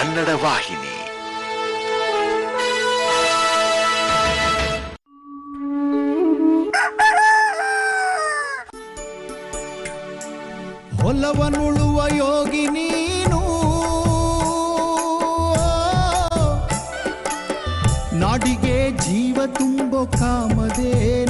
ಕನ್ನಡ ವಾಹಿನಿ. ಹೊಲವನುಳುವ ಯೋಗಿ ನೀನು. ನಾಡಿಗೆ ಜೀವ ತುಂಬೋ ಕಾಮಧೇನು.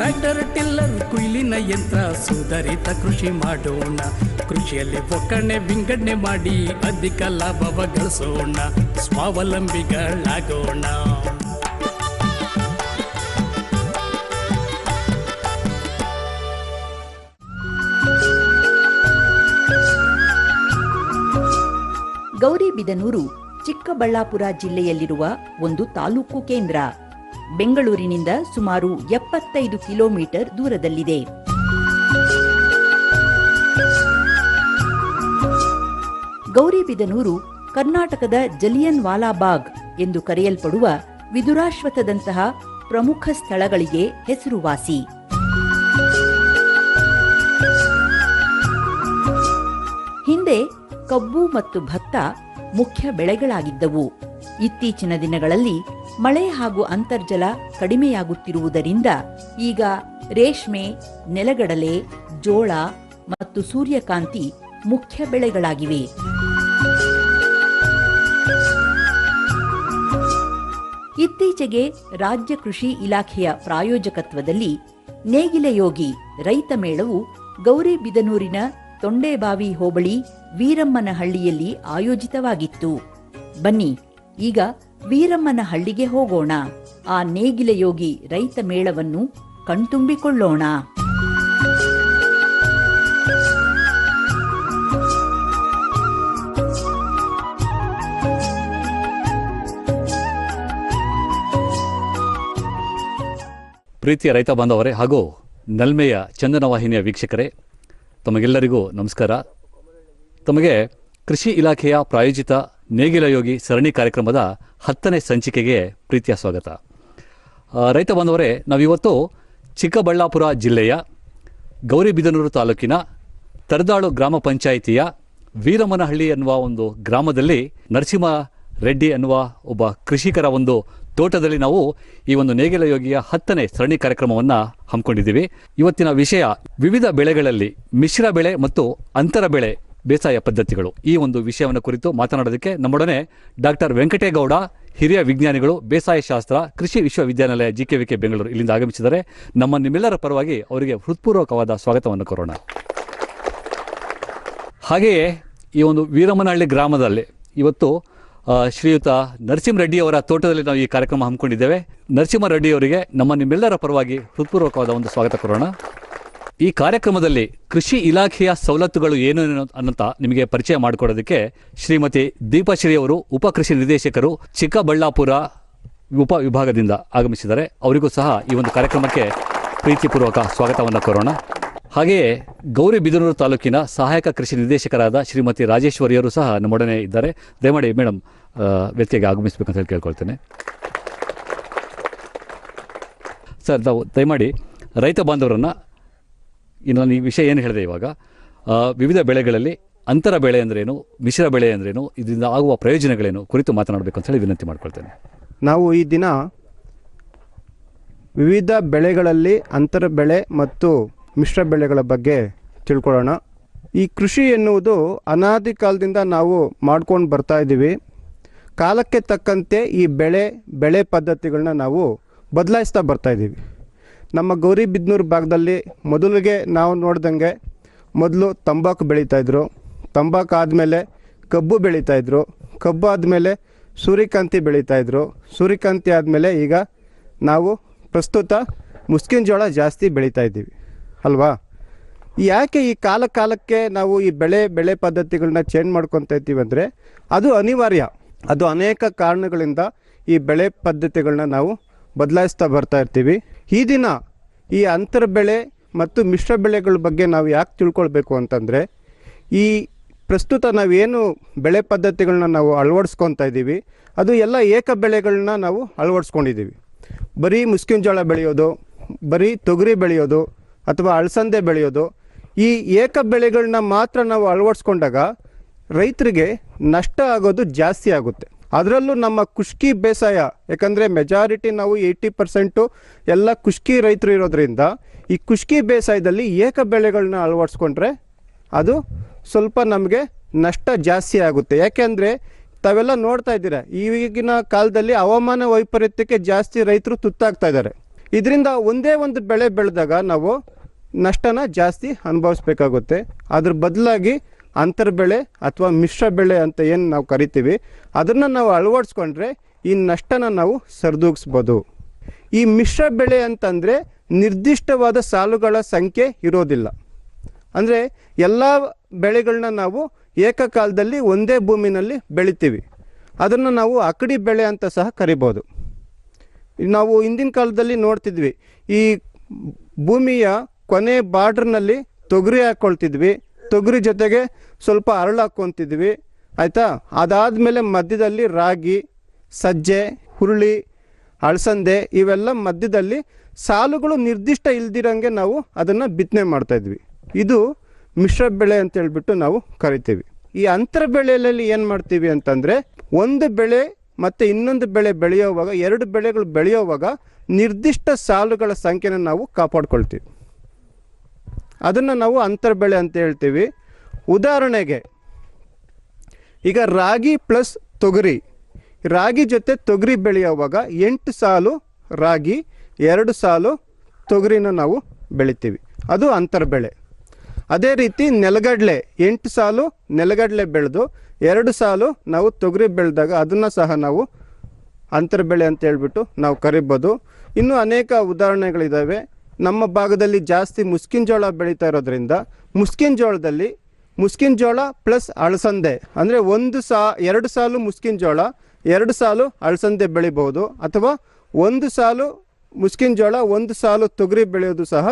ಟ್ರ್ಯಾಕ್ಟರ್ ಟಿಲ್ಲರ್ ಕುಯ್ಲಿನ ಯಂತ್ರ ಸುಧಾರಿತ ಕೃಷಿ ಮಾಡೋಣ ಕೃಷಿಯಲ್ಲಿ ಒಕ್ಕಣೆ ವಿಂಗಡಣೆ ಮಾಡಿ ಅಧಿಕ ಲಾಭವ ಗಳಿಸೋಣ ಸ್ವಾವಲಂಬಿಗಳಾಗೋಣ ಗೌರಿಬಿದನೂರು ಚಿಕ್ಕಬಳ್ಳಾಪುರ ಜಿಲ್ಲೆಯಲ್ಲಿರುವ ಒಂದು ತಾಲೂಕು ಕೇಂದ್ರ. ಬೆಂಗಳೂರಿನಿಂದ ಸುಮಾರು ಎಪ್ಪತ್ತೈದು ಕಿಲೋಮೀಟರ್ ದೂರದಲ್ಲಿದೆ. ಗೌರಿಬಿದನೂರು ಕರ್ನಾಟಕದ ಜಲಿಯನ್ ವಾಲಾಬಾಗ್ ಎಂದು ಕರೆಯಲ್ಪಡುವ ವಿದುರಾಶ್ವಥದಂತಹ ಪ್ರಮುಖ ಸ್ಥಳಗಳಿಗೆ ಹೆಸರುವಾಸಿ. ಹಿಂದೆ ಕಬ್ಬು ಮತ್ತು ಭತ್ತ ಮುಖ್ಯ ಬೆಳೆಗಳಾಗಿದ್ದವು. ಇತ್ತೀಚಿನ ದಿನಗಳಲ್ಲಿ ಮಳೆ ಹಾಗೂ ಅಂತರ್ಜಲ ಕಡಿಮೆಯಾಗುತ್ತಿರುವುದರಿಂದ ಈಗ ರೇಷ್ಮೆ, ನೆಲಗಡಲೆ, ಜೋಳ ಮತ್ತು ಸೂರ್ಯಕಾಂತಿ ಮುಖ್ಯ ಬೆಳೆಗಳಾಗಿವೆ. ಇತ್ತೀಚೆಗೆ ರಾಜ್ಯ ಕೃಷಿ ಇಲಾಖೆಯ ಪ್ರಾಯೋಜಕತ್ವದಲ್ಲಿ ನೇಗಿಲೆ ಯೋಗಿ ರೈತ ಮೇಳವು ಗೌರಿಬಿದನೂರಿನ ತೊಂಡೇಬಾವಿ ಹೋಬಳಿ ವೀರಮ್ಮನಹಳ್ಳಿಯಲ್ಲಿ ಆಯೋಜಿತವಾಗಿತ್ತು. ಬನ್ನಿ, ಈಗ ವೀರಮ್ಮನಹಳ್ಳಿಗೆ ಹೋಗೋಣ. ಆ ನೇಗಿಲ ಯೋಗಿ ರೈತ ಮೇಳವನ್ನು ಕಣ್ತುಂಬಿಕೊಳ್ಳೋಣ. ಪ್ರೀತಿಯ ರೈತ ಬಾಂಧವರೇ, ಹಾಗೂ ನಲ್ಮೆಯ ಚಂದನ ವಾಹಿನಿಯ ವೀಕ್ಷಕರೇ, ತಮಗೆಲ್ಲರಿಗೂ ನಮಸ್ಕಾರ. ತಮಗೆ ಕೃಷಿ ಇಲಾಖೆಯ ಪ್ರಾಯೋಜಿತ ನೇಗಿಲ ಯೋಗಿ ಸರಣಿ ಕಾರ್ಯಕ್ರಮದ ಹತ್ತನೇ ಸಂಚಿಕೆಗೆ ಪ್ರೀತಿಯ ಸ್ವಾಗತ. ರೈತ ಬಾಂಧವರೇ, ನಾವಿವತ್ತು ಚಿಕ್ಕಬಳ್ಳಾಪುರ ಜಿಲ್ಲೆಯ ಗೌರಿಬಿದನೂರು ತಾಲೂಕಿನ ತರದಾಳು ಗ್ರಾಮ ಪಂಚಾಯಿತಿಯ ವೀರಮನಹಳ್ಳಿ ಎನ್ನುವ ಒಂದು ಗ್ರಾಮದಲ್ಲಿ ನರಸಿಂಹ ರೆಡ್ಡಿ ಎನ್ನುವ ಒಬ್ಬ ಕೃಷಿಕರ ಒಂದು ತೋಟದಲ್ಲಿ ನಾವು ಈ ಒಂದು ನೇಗಿಲ ಯೋಗಿಯ ಹತ್ತನೇ ಸರಣಿ ಕಾರ್ಯಕ್ರಮವನ್ನು ಹಮ್ಮಿಕೊಂಡಿದ್ದೀವಿ. ಇವತ್ತಿನ ವಿಷಯ ವಿವಿಧ ಬೆಳೆಗಳಲ್ಲಿ ಮಿಶ್ರ ಬೆಳೆ ಮತ್ತು ಅಂತರ ಬೆಳೆ ಬೇಸಾಯ ಪದ್ಧತಿಗಳು. ಈ ಒಂದು ವಿಷಯವನ್ನು ಕುರಿತು ಮಾತನಾಡೋದಕ್ಕೆ ನಮ್ಮೊಡನೆ ಡಾಕ್ಟರ್ ವೆಂಕಟೇಗೌಡ, ಹಿರಿಯ ವಿಜ್ಞಾನಿಗಳು, ಬೇಸಾಯ ಶಾಸ್ತ್ರ, ಕೃಷಿ ವಿಶ್ವವಿದ್ಯಾನಿಲಯ G K V K Bengaluru ಇಲ್ಲಿಂದ ಆಗಮಿಸಿದರೆ ನಮ್ಮ ನಿಮ್ಮೆಲ್ಲರ ಪರವಾಗಿ ಅವರಿಗೆ ಹೃತ್ಪೂರ್ವಕವಾದ ಸ್ವಾಗತವನ್ನು ಕೋರೋಣ. ಹಾಗೆಯೇ ಈ ಒಂದು ವೀರಮ್ಮನಹಳ್ಳಿ ಗ್ರಾಮದಲ್ಲಿ ಇವತ್ತು ಶ್ರೀಯುತ ನರಸಿಂಹರೆಡ್ಡಿಯವರ ತೋಟದಲ್ಲಿ ನಾವು ಈ ಕಾರ್ಯಕ್ರಮ ಹಮ್ಮಿಕೊಂಡಿದ್ದೇವೆ. ನರಸಿಂಹರೆಡ್ಡಿಯವರಿಗೆ ನಮ್ಮ ನಿಮ್ಮೆಲ್ಲರ ಪರವಾಗಿ ಹೃತ್ಪೂರ್ವಕವಾದ ಒಂದು ಸ್ವಾಗತ ಕೋರೋಣ. ಈ ಕಾರ್ಯಕ್ರಮದಲ್ಲಿ ಕೃಷಿ ಇಲಾಖೆಯ ಸವಲತ್ತುಗಳು ಏನು ಅನ್ನಂತ ನಿಮಗೆ ಪರಿಚಯ ಮಾಡಿಕೊಡೋದಕ್ಕೆ ಶ್ರೀಮತಿ ದೀಪಶ್ರೀ ಅವರು ಉಪ ಕೃಷಿ ನಿರ್ದೇಶಕರು ಚಿಕ್ಕಬಳ್ಳಾಪುರ ಉಪ ವಿಭಾಗದಿಂದ ಆಗಮಿಸಿದ್ದಾರೆ. ಅವರಿಗೂ ಸಹ ಈ ಒಂದು ಕಾರ್ಯಕ್ರಮಕ್ಕೆ ಪ್ರೀತಿಪೂರ್ವಕ ಸ್ವಾಗತವನ್ನು ಕೋರೋಣ. ಹಾಗೆಯೇ ಗೌರಿಬಿದನೂರು ತಾಲೂಕಿನ ಸಹಾಯಕ ಕೃಷಿ ನಿರ್ದೇಶಕರಾದ ಶ್ರೀಮತಿ ರಾಜೇಶ್ವರಿಯವರು ಸಹ ನಮ್ಮೊಡನೆ ಇದ್ದಾರೆ. ದಯಮಾಡಿ ಮೇಡಮ್ ವ್ಯಕ್ತಿಗೆ ಆಗಮಿಸಬೇಕಂತ ಹೇಳಿ ಕೇಳ್ಕೊಳ್ತೇನೆ. ಸರ್, ನಾವು ದಯಮಾಡಿ ರೈತ ಬಾಂಧವರನ್ನು ಇನ್ನು ನಾನು ಈ ವಿಷಯ ಏನು ಹೇಳಿದೆ ಇವಾಗ? ವಿವಿಧ ಬೆಳೆಗಳಲ್ಲಿ ಅಂತರ ಬೆಳೆ ಅಂದ್ರೇನು, ಮಿಶ್ರ ಬೆಳೆ ಅಂದ್ರೇನು, ಇದರಿಂದ ಆಗುವ ಪ್ರಯೋಜನಗಳೇನು ಕುರಿತು ಮಾತನಾಡಬೇಕು ಅಂತ ಹೇಳಿ ವಿನಂತಿ ಮಾಡ್ಕೊಳ್ತೇನೆ. ನಾವು ಈ ದಿನ ವಿವಿಧ ಬೆಳೆಗಳಲ್ಲಿ ಅಂತರ ಬೆಳೆ ಮತ್ತು ಮಿಶ್ರ ಬೆಳೆಗಳ ಬಗ್ಗೆ ತಿಳ್ಕೊಳ್ಳೋಣ. ಈ ಕೃಷಿ ಎನ್ನುವುದು ಅನಾದಿ ಕಾಲದಿಂದ ನಾವು ಮಾಡ್ಕೊಂಡು ಬರ್ತಾ ಇದ್ದೀವಿ. ಕಾಲಕ್ಕೆ ತಕ್ಕಂತೆ ಈ ಬೆಳೆ ಬೆಳೆ ಪದ್ಧತಿಗಳನ್ನ ನಾವು ಬದಲಾಯಿಸ್ತಾ ಬರ್ತಾ ಇದ್ದೀವಿ. ನಮ್ಮ ಗೌರಿಬಿದ್ನೂರು ಭಾಗದಲ್ಲಿ ಮೊದಲಿಗೆ ನಾವು ನೋಡ್ದಂಗೆ ಮೊದಲು ತಂಬಾಕು ಬೆಳೀತಾಯಿದ್ರು ತಂಬಾಕು ಆದಮೇಲೆ ಕಬ್ಬು ಬೆಳೀತಾಯಿದ್ರು ಕಬ್ಬು ಆದಮೇಲೆ ಸೂರ್ಯಕಾಂತಿ ಬೆಳೀತಾಯಿದ್ರು ಸೂರ್ಯಕಾಂತಿ ಆದಮೇಲೆ ಈಗ ನಾವು ಪ್ರಸ್ತುತ ಮುಸ್ಕಿನ ಜೋಳ ಜಾಸ್ತಿ ಬೆಳೀತಾ ಇದ್ದೀವಿ. ಅಲ್ವಾ? ಯಾಕೆ ಈ ಕಾಲ ಕಾಲಕ್ಕೆ ನಾವು ಈ ಬೆಳೆ ಬೆಳೆ ಪದ್ಧತಿಗಳನ್ನ ಚೇಂಜ್ ಮಾಡ್ಕೊತಾ ಇದ್ದೀವಿ ಅಂದರೆ ಅದು ಅನಿವಾರ್ಯ. ಅದು ಅನೇಕ ಕಾರಣಗಳಿಂದ ಈ ಬೆಳೆ ಪದ್ಧತಿಗಳನ್ನ ನಾವು ಬದಲಾಯಿಸ್ತಾ ಬರ್ತಾ ಇರ್ತೀವಿ. ಈ ದಿನ ಈ ಅಂತರ ಬೆಳೆ ಮತ್ತು ಮಿಶ್ರ ಬೆಳೆಗಳ ಬಗ್ಗೆ ನಾವು ಯಾಕೆ ತಿಳ್ಕೊಳ್ಬೇಕು ಅಂತಂದರೆ, ಈ ಪ್ರಸ್ತುತ ನಾವೇನು ಬೆಳೆ ಪದ್ಧತಿಗಳನ್ನ ನಾವು ಅಳವಡಿಸ್ಕೊತಾ ಇದ್ದೀವಿ, ಅದು ಎಲ್ಲ ಏಕ ಬೆಳೆಗಳನ್ನ ನಾವು ಅಳವಡಿಸ್ಕೊಂಡಿದ್ದೀವಿ. ಬರೀ ಮುಸ್ಕಿನ ಜೋಳ ಬೆಳೆಯೋದು, ಬರೀ ತೊಗರಿ ಬೆಳೆಯೋದು ಅಥವಾ ಅಳಸಂದೆ ಬೆಳೆಯೋದು, ಈ ಏಕ ಬೆಳೆಗಳನ್ನ ಮಾತ್ರ ನಾವು ಅಳವಡಿಸ್ಕೊಂಡಾಗ ರೈತರಿಗೆ ನಷ್ಟ ಆಗೋದು ಜಾಸ್ತಿ ಆಗುತ್ತೆ. ಅದರಲ್ಲೂ ನಮ್ಮ ಖುಷ್ಕಿ ಬೇಸಾಯ, ಯಾಕಂದರೆ ಮೆಜಾರಿಟಿ ನಾವು ಏಯ್ಟಿ ಪರ್ಸೆಂಟು ಎಲ್ಲ ಖುಷ್ಕಿ ರೈತರು ಇರೋದ್ರಿಂದ ಈ ಖುಷ್ಕಿ ಬೇಸಾಯದಲ್ಲಿ ಏಕ ಬೆಳೆಗಳನ್ನ ಅಳವಡಿಸ್ಕೊಂಡ್ರೆ ಅದು ಸ್ವಲ್ಪ ನಮಗೆ ನಷ್ಟ ಜಾಸ್ತಿ ಆಗುತ್ತೆ. ಯಾಕೆಂದರೆ ತಾವೆಲ್ಲ ನೋಡ್ತಾ ಇದ್ದೀರಾ, ಈಗಿನ ಕಾಲದಲ್ಲಿ ಹವಾಮಾನ ವೈಪರೀತ್ಯಕ್ಕೆ ಜಾಸ್ತಿ ರೈತರು ತುತ್ತಾಗ್ತಾ ಇದ್ದಾರೆ. ಇದರಿಂದ ಒಂದೇ ಒಂದು ಬೆಳೆ ಬೆಳೆದಾಗ ನಾವು ನಷ್ಟನ ಜಾಸ್ತಿ ಅನುಭವಿಸ್ಬೇಕಾಗುತ್ತೆ. ಅದ್ರ ಬದಲಾಗಿ ಅಂತರ್ ಬೆಳೆ ಅಥವಾ ಮಿಶ್ರ ಬೆಳೆ ಅಂತ ಏನು ನಾವು ಕರಿತೀವಿ, ಅದನ್ನು ನಾವು ಅಳವಡಿಸ್ಕೊಂಡ್ರೆ ಈ ನಷ್ಟನ ನಾವು ಸರಿದೂಗಿಸ್ಬೋದು. ಈ ಮಿಶ್ರ ಬೆಳೆ ಅಂತಂದರೆ ನಿರ್ದಿಷ್ಟವಾದ ಸಾಲುಗಳ ಸಂಖ್ಯೆ ಇರೋದಿಲ್ಲ. ಅಂದರೆ ಎಲ್ಲ ಬೆಳೆಗಳನ್ನ ನಾವು ಏಕಕಾಲದಲ್ಲಿ ಒಂದೇ ಭೂಮಿನಲ್ಲಿ ಬೆಳಿತೀವಿ. ಅದನ್ನು ನಾವು ಅಕಡಿ ಬೆಳೆ ಅಂತ ಸಹ ಕರಿಬೋದು. ನಾವು ಹಿಂದಿನ ಕಾಲದಲ್ಲಿ ನೋಡ್ತಿದ್ವಿ, ಈ ಭೂಮಿಯ ಕೊನೆ ಬಾರ್ಡ್ರ್ನಲ್ಲಿ ತೊಗರಿ ಹಾಕ್ಕೊಳ್ತಿದ್ವಿ ತೊಗರಿ ಜೊತೆಗೆ ಸ್ವಲ್ಪ ಅರಳು ಹಾಕ್ಕೊತಿದ್ವಿ, ಆಯಿತಾ? ಅದಾದಮೇಲೆ ಮಧ್ಯದಲ್ಲಿ ರಾಗಿ, ಸಜ್ಜೆ, ಹುರುಳಿ, ಅಳಸಂದೆ ಇವೆಲ್ಲ ಮಧ್ಯದಲ್ಲಿ ಸಾಲುಗಳು ನಿರ್ದಿಷ್ಟ ಇಲ್ದಿರಂಗೆ ನಾವು ಅದನ್ನು ಬಿತ್ತನೆ ಮಾಡ್ತಾಯಿದ್ವಿ ಇದು ಮಿಶ್ರ ಬೆಳೆ ಅಂತ ಹೇಳ್ಬಿಟ್ಟು ನಾವು ಕರಿತೀವಿ. ಈ ಅಂತರ ಬೆಳೆಯಲ್ಲಿ ಏನು ಮಾಡ್ತೀವಿ ಅಂತಂದರೆ ಒಂದು ಬೆಳೆ ಮತ್ತು ಇನ್ನೊಂದು ಬೆಳೆ ಬೆಳೆಯೋವಾಗ, ಎರಡು ಬೆಳೆಗಳು ಬೆಳೆಯೋವಾಗ ನಿರ್ದಿಷ್ಟ ಸಾಲುಗಳ ಸಂಖ್ಯೆನ ನಾವು ಕಾಪಾಡ್ಕೊಳ್ತೀವಿ. ಅದನ್ನು ನಾವು ಅಂತರ ಬೆಳೆ ಅಂತ ಹೇಳ್ತೀವಿ. ಉದಾಹರಣೆಗೆ, ಈಗ ರಾಗಿ ಪ್ಲಸ್ ತೊಗರಿ. ರಾಗಿ ಜೊತೆ ತೊಗರಿ ಬೆಳೆಯುವಾಗ ಎಂಟು ಸಾಲು ರಾಗಿ, ಎರಡು ಸಾಲು ತೊಗರಿನ ನಾವು ಬೆಳಿತೀವಿ. ಅದು ಅಂತರ ಬೆಳೆ ಅದೇ ರೀತಿ ನೆಲಗಡಲೆ, ಎಂಟು ಸಾಲು ನೆಲಗಡಲೆ ಬೆಳೆದು, ಎರಡು ಸಾಲು ನಾವು ತೊಗರಿ ಬೆಳೆದಾಗ ಅದನ್ನು ಸಹ ನಾವು ಅಂತರ ಬೆಳೆ ಅಂತ ಹೇಳ್ಬಿಟ್ಟು ನಾವು ಕರಿಬೋದು. ಇನ್ನೂ ಅನೇಕ ಉದಾಹರಣೆಗಳಿದ್ದಾವೆ ನಮ್ಮ ಭಾಗದಲ್ಲಿ ಜಾಸ್ತಿ ಮುಸ್ಕಿನ ಜೋಳ ಬೆಳೀತಾ ಇರೋದ್ರಿಂದ ಮುಸ್ಕಿನ ಜೋಳದಲ್ಲಿ ಮುಸ್ಕಿನ ಜೋಳ ಪ್ಲಸ್ ಅಳಸಂದೆ. ಅಂದರೆ ಒಂದು ಸಾ, ಎರಡು ಸಾಲು ಮುಸ್ಕಿನ ಜೋಳ, ಎರಡು ಸಾಲು ಅಳಸಂದೆ ಬೆಳಿಬೋದು ಅಥವಾ ಒಂದು ಸಾಲು ಮುಸ್ಕಿನ ಜೋಳ, ಒಂದು ಸಾಲು ತೊಗರಿ ಬೆಳೆಯೋದು ಸಹ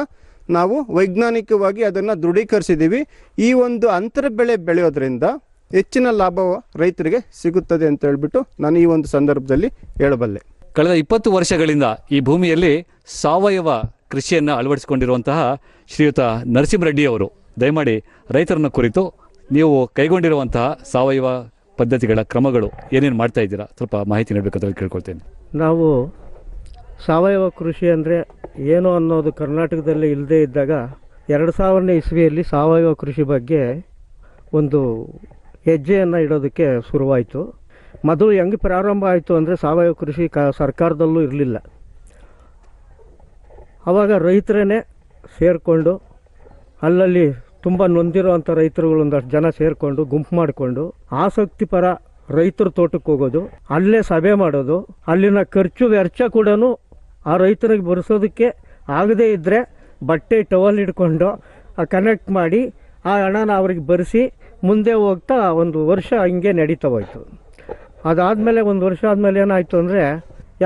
ನಾವು ವೈಜ್ಞಾನಿಕವಾಗಿ ಅದನ್ನು ದೃಢೀಕರಿಸಿದ್ದೀವಿ ಈ ಒಂದು ಅಂತರ ಬೆಳೆ ಬೆಳೆಯೋದ್ರಿಂದ ಹೆಚ್ಚಿನ ಲಾಭ ರೈತರಿಗೆ ಸಿಗುತ್ತದೆ ಅಂತ ಹೇಳ್ಬಿಟ್ಟು ನಾನು ಈ ಒಂದು ಸಂದರ್ಭದಲ್ಲಿ ಹೇಳಬಲ್ಲೆ. ಕಳೆದ ಇಪ್ಪತ್ತು ವರ್ಷಗಳಿಂದ ಈ ಭೂಮಿಯಲ್ಲಿ ಸಾವಯವ ಕೃಷಿಯನ್ನು ಅಳವಡಿಸಿಕೊಂಡಿರುವಂತಹ ಶ್ರೀಯುತ ನರಸಿಂಹರೆಡ್ಡಿಯವರು ದಯಮಾಡಿ ರೈತರನ್ನ ಕುರಿತು ನೀವು ಕೈಗೊಂಡಿರುವಂತಹ ಸಾವಯವ ಪದ್ಧತಿಗಳ ಕ್ರಮಗಳು ಏನೇನು ಮಾಡ್ತಾ ಇದ್ದೀರಾ? ಸ್ವಲ್ಪ ಮಾಹಿತಿ ನೀಡಬೇಕಂತ ಕೇಳ್ಕೊಳ್ತೇನೆ. ನಾವು ಸಾವಯವ ಕೃಷಿ ಅಂದರೆ ಏನು ಅನ್ನೋದು ಕರ್ನಾಟಕದಲ್ಲಿ ಇಲ್ಲದೇ ಇದ್ದಾಗ ಎರಡು ಸಾವಿರನೇ ಇಸ್ವಿಯಲ್ಲಿ ಸಾವಯವ ಕೃಷಿ ಬಗ್ಗೆ ಒಂದು ಹೆಜ್ಜೆಯನ್ನು ಇಡೋದಕ್ಕೆ ಶುರುವಾಯಿತು. ಮೊದಲು ಹೆಂಗೆ ಪ್ರಾರಂಭ ಆಯಿತು ಅಂದರೆ ಸಾವಯವ ಕೃಷಿ ಕ ಸರ್ಕಾರದಲ್ಲೂ ಇರಲಿಲ್ಲ. ಆವಾಗ ರೈತರೇ ಸೇರಿಕೊಂಡು ಅಲ್ಲಲ್ಲಿ ತುಂಬ ನೊಂದಿರುವಂಥ ರೈತರುಗಳು ಒಂದಷ್ಟು ಜನ ಸೇರಿಕೊಂಡು ಗುಂಪು ಮಾಡಿಕೊಂಡು ಆಸಕ್ತಿ ಪರ ರೈತರ ತೋಟಕ್ಕೆ ಹೋಗೋದು, ಅಲ್ಲೇ ಸಭೆ ಮಾಡೋದು, ಅಲ್ಲಿನ ಖರ್ಚು ವೆಚ್ಚ ಕೂಡ ಆ ರೈತರಿಗೆ ಬರೆಸೋದಕ್ಕೆ ಆಗದೇ ಇದ್ದರೆ ಬಟ್ಟೆ, ಟವಲ್ ಹಿಡ್ಕೊಂಡು ಕನೆಕ್ಟ್ ಮಾಡಿ ಆ ಹಣನ ಅವ್ರಿಗೆ ಬರೆಸಿ ಮುಂದೆ ಹೋಗ್ತಾ ಒಂದು ವರ್ಷ ಹಿಂಗೆ ನಡೀತಾ ಹೋಯ್ತು. ಅದಾದಮೇಲೆ ಒಂದು ವರ್ಷ ಆದಮೇಲೆ ಏನಾಯಿತು ಅಂದರೆ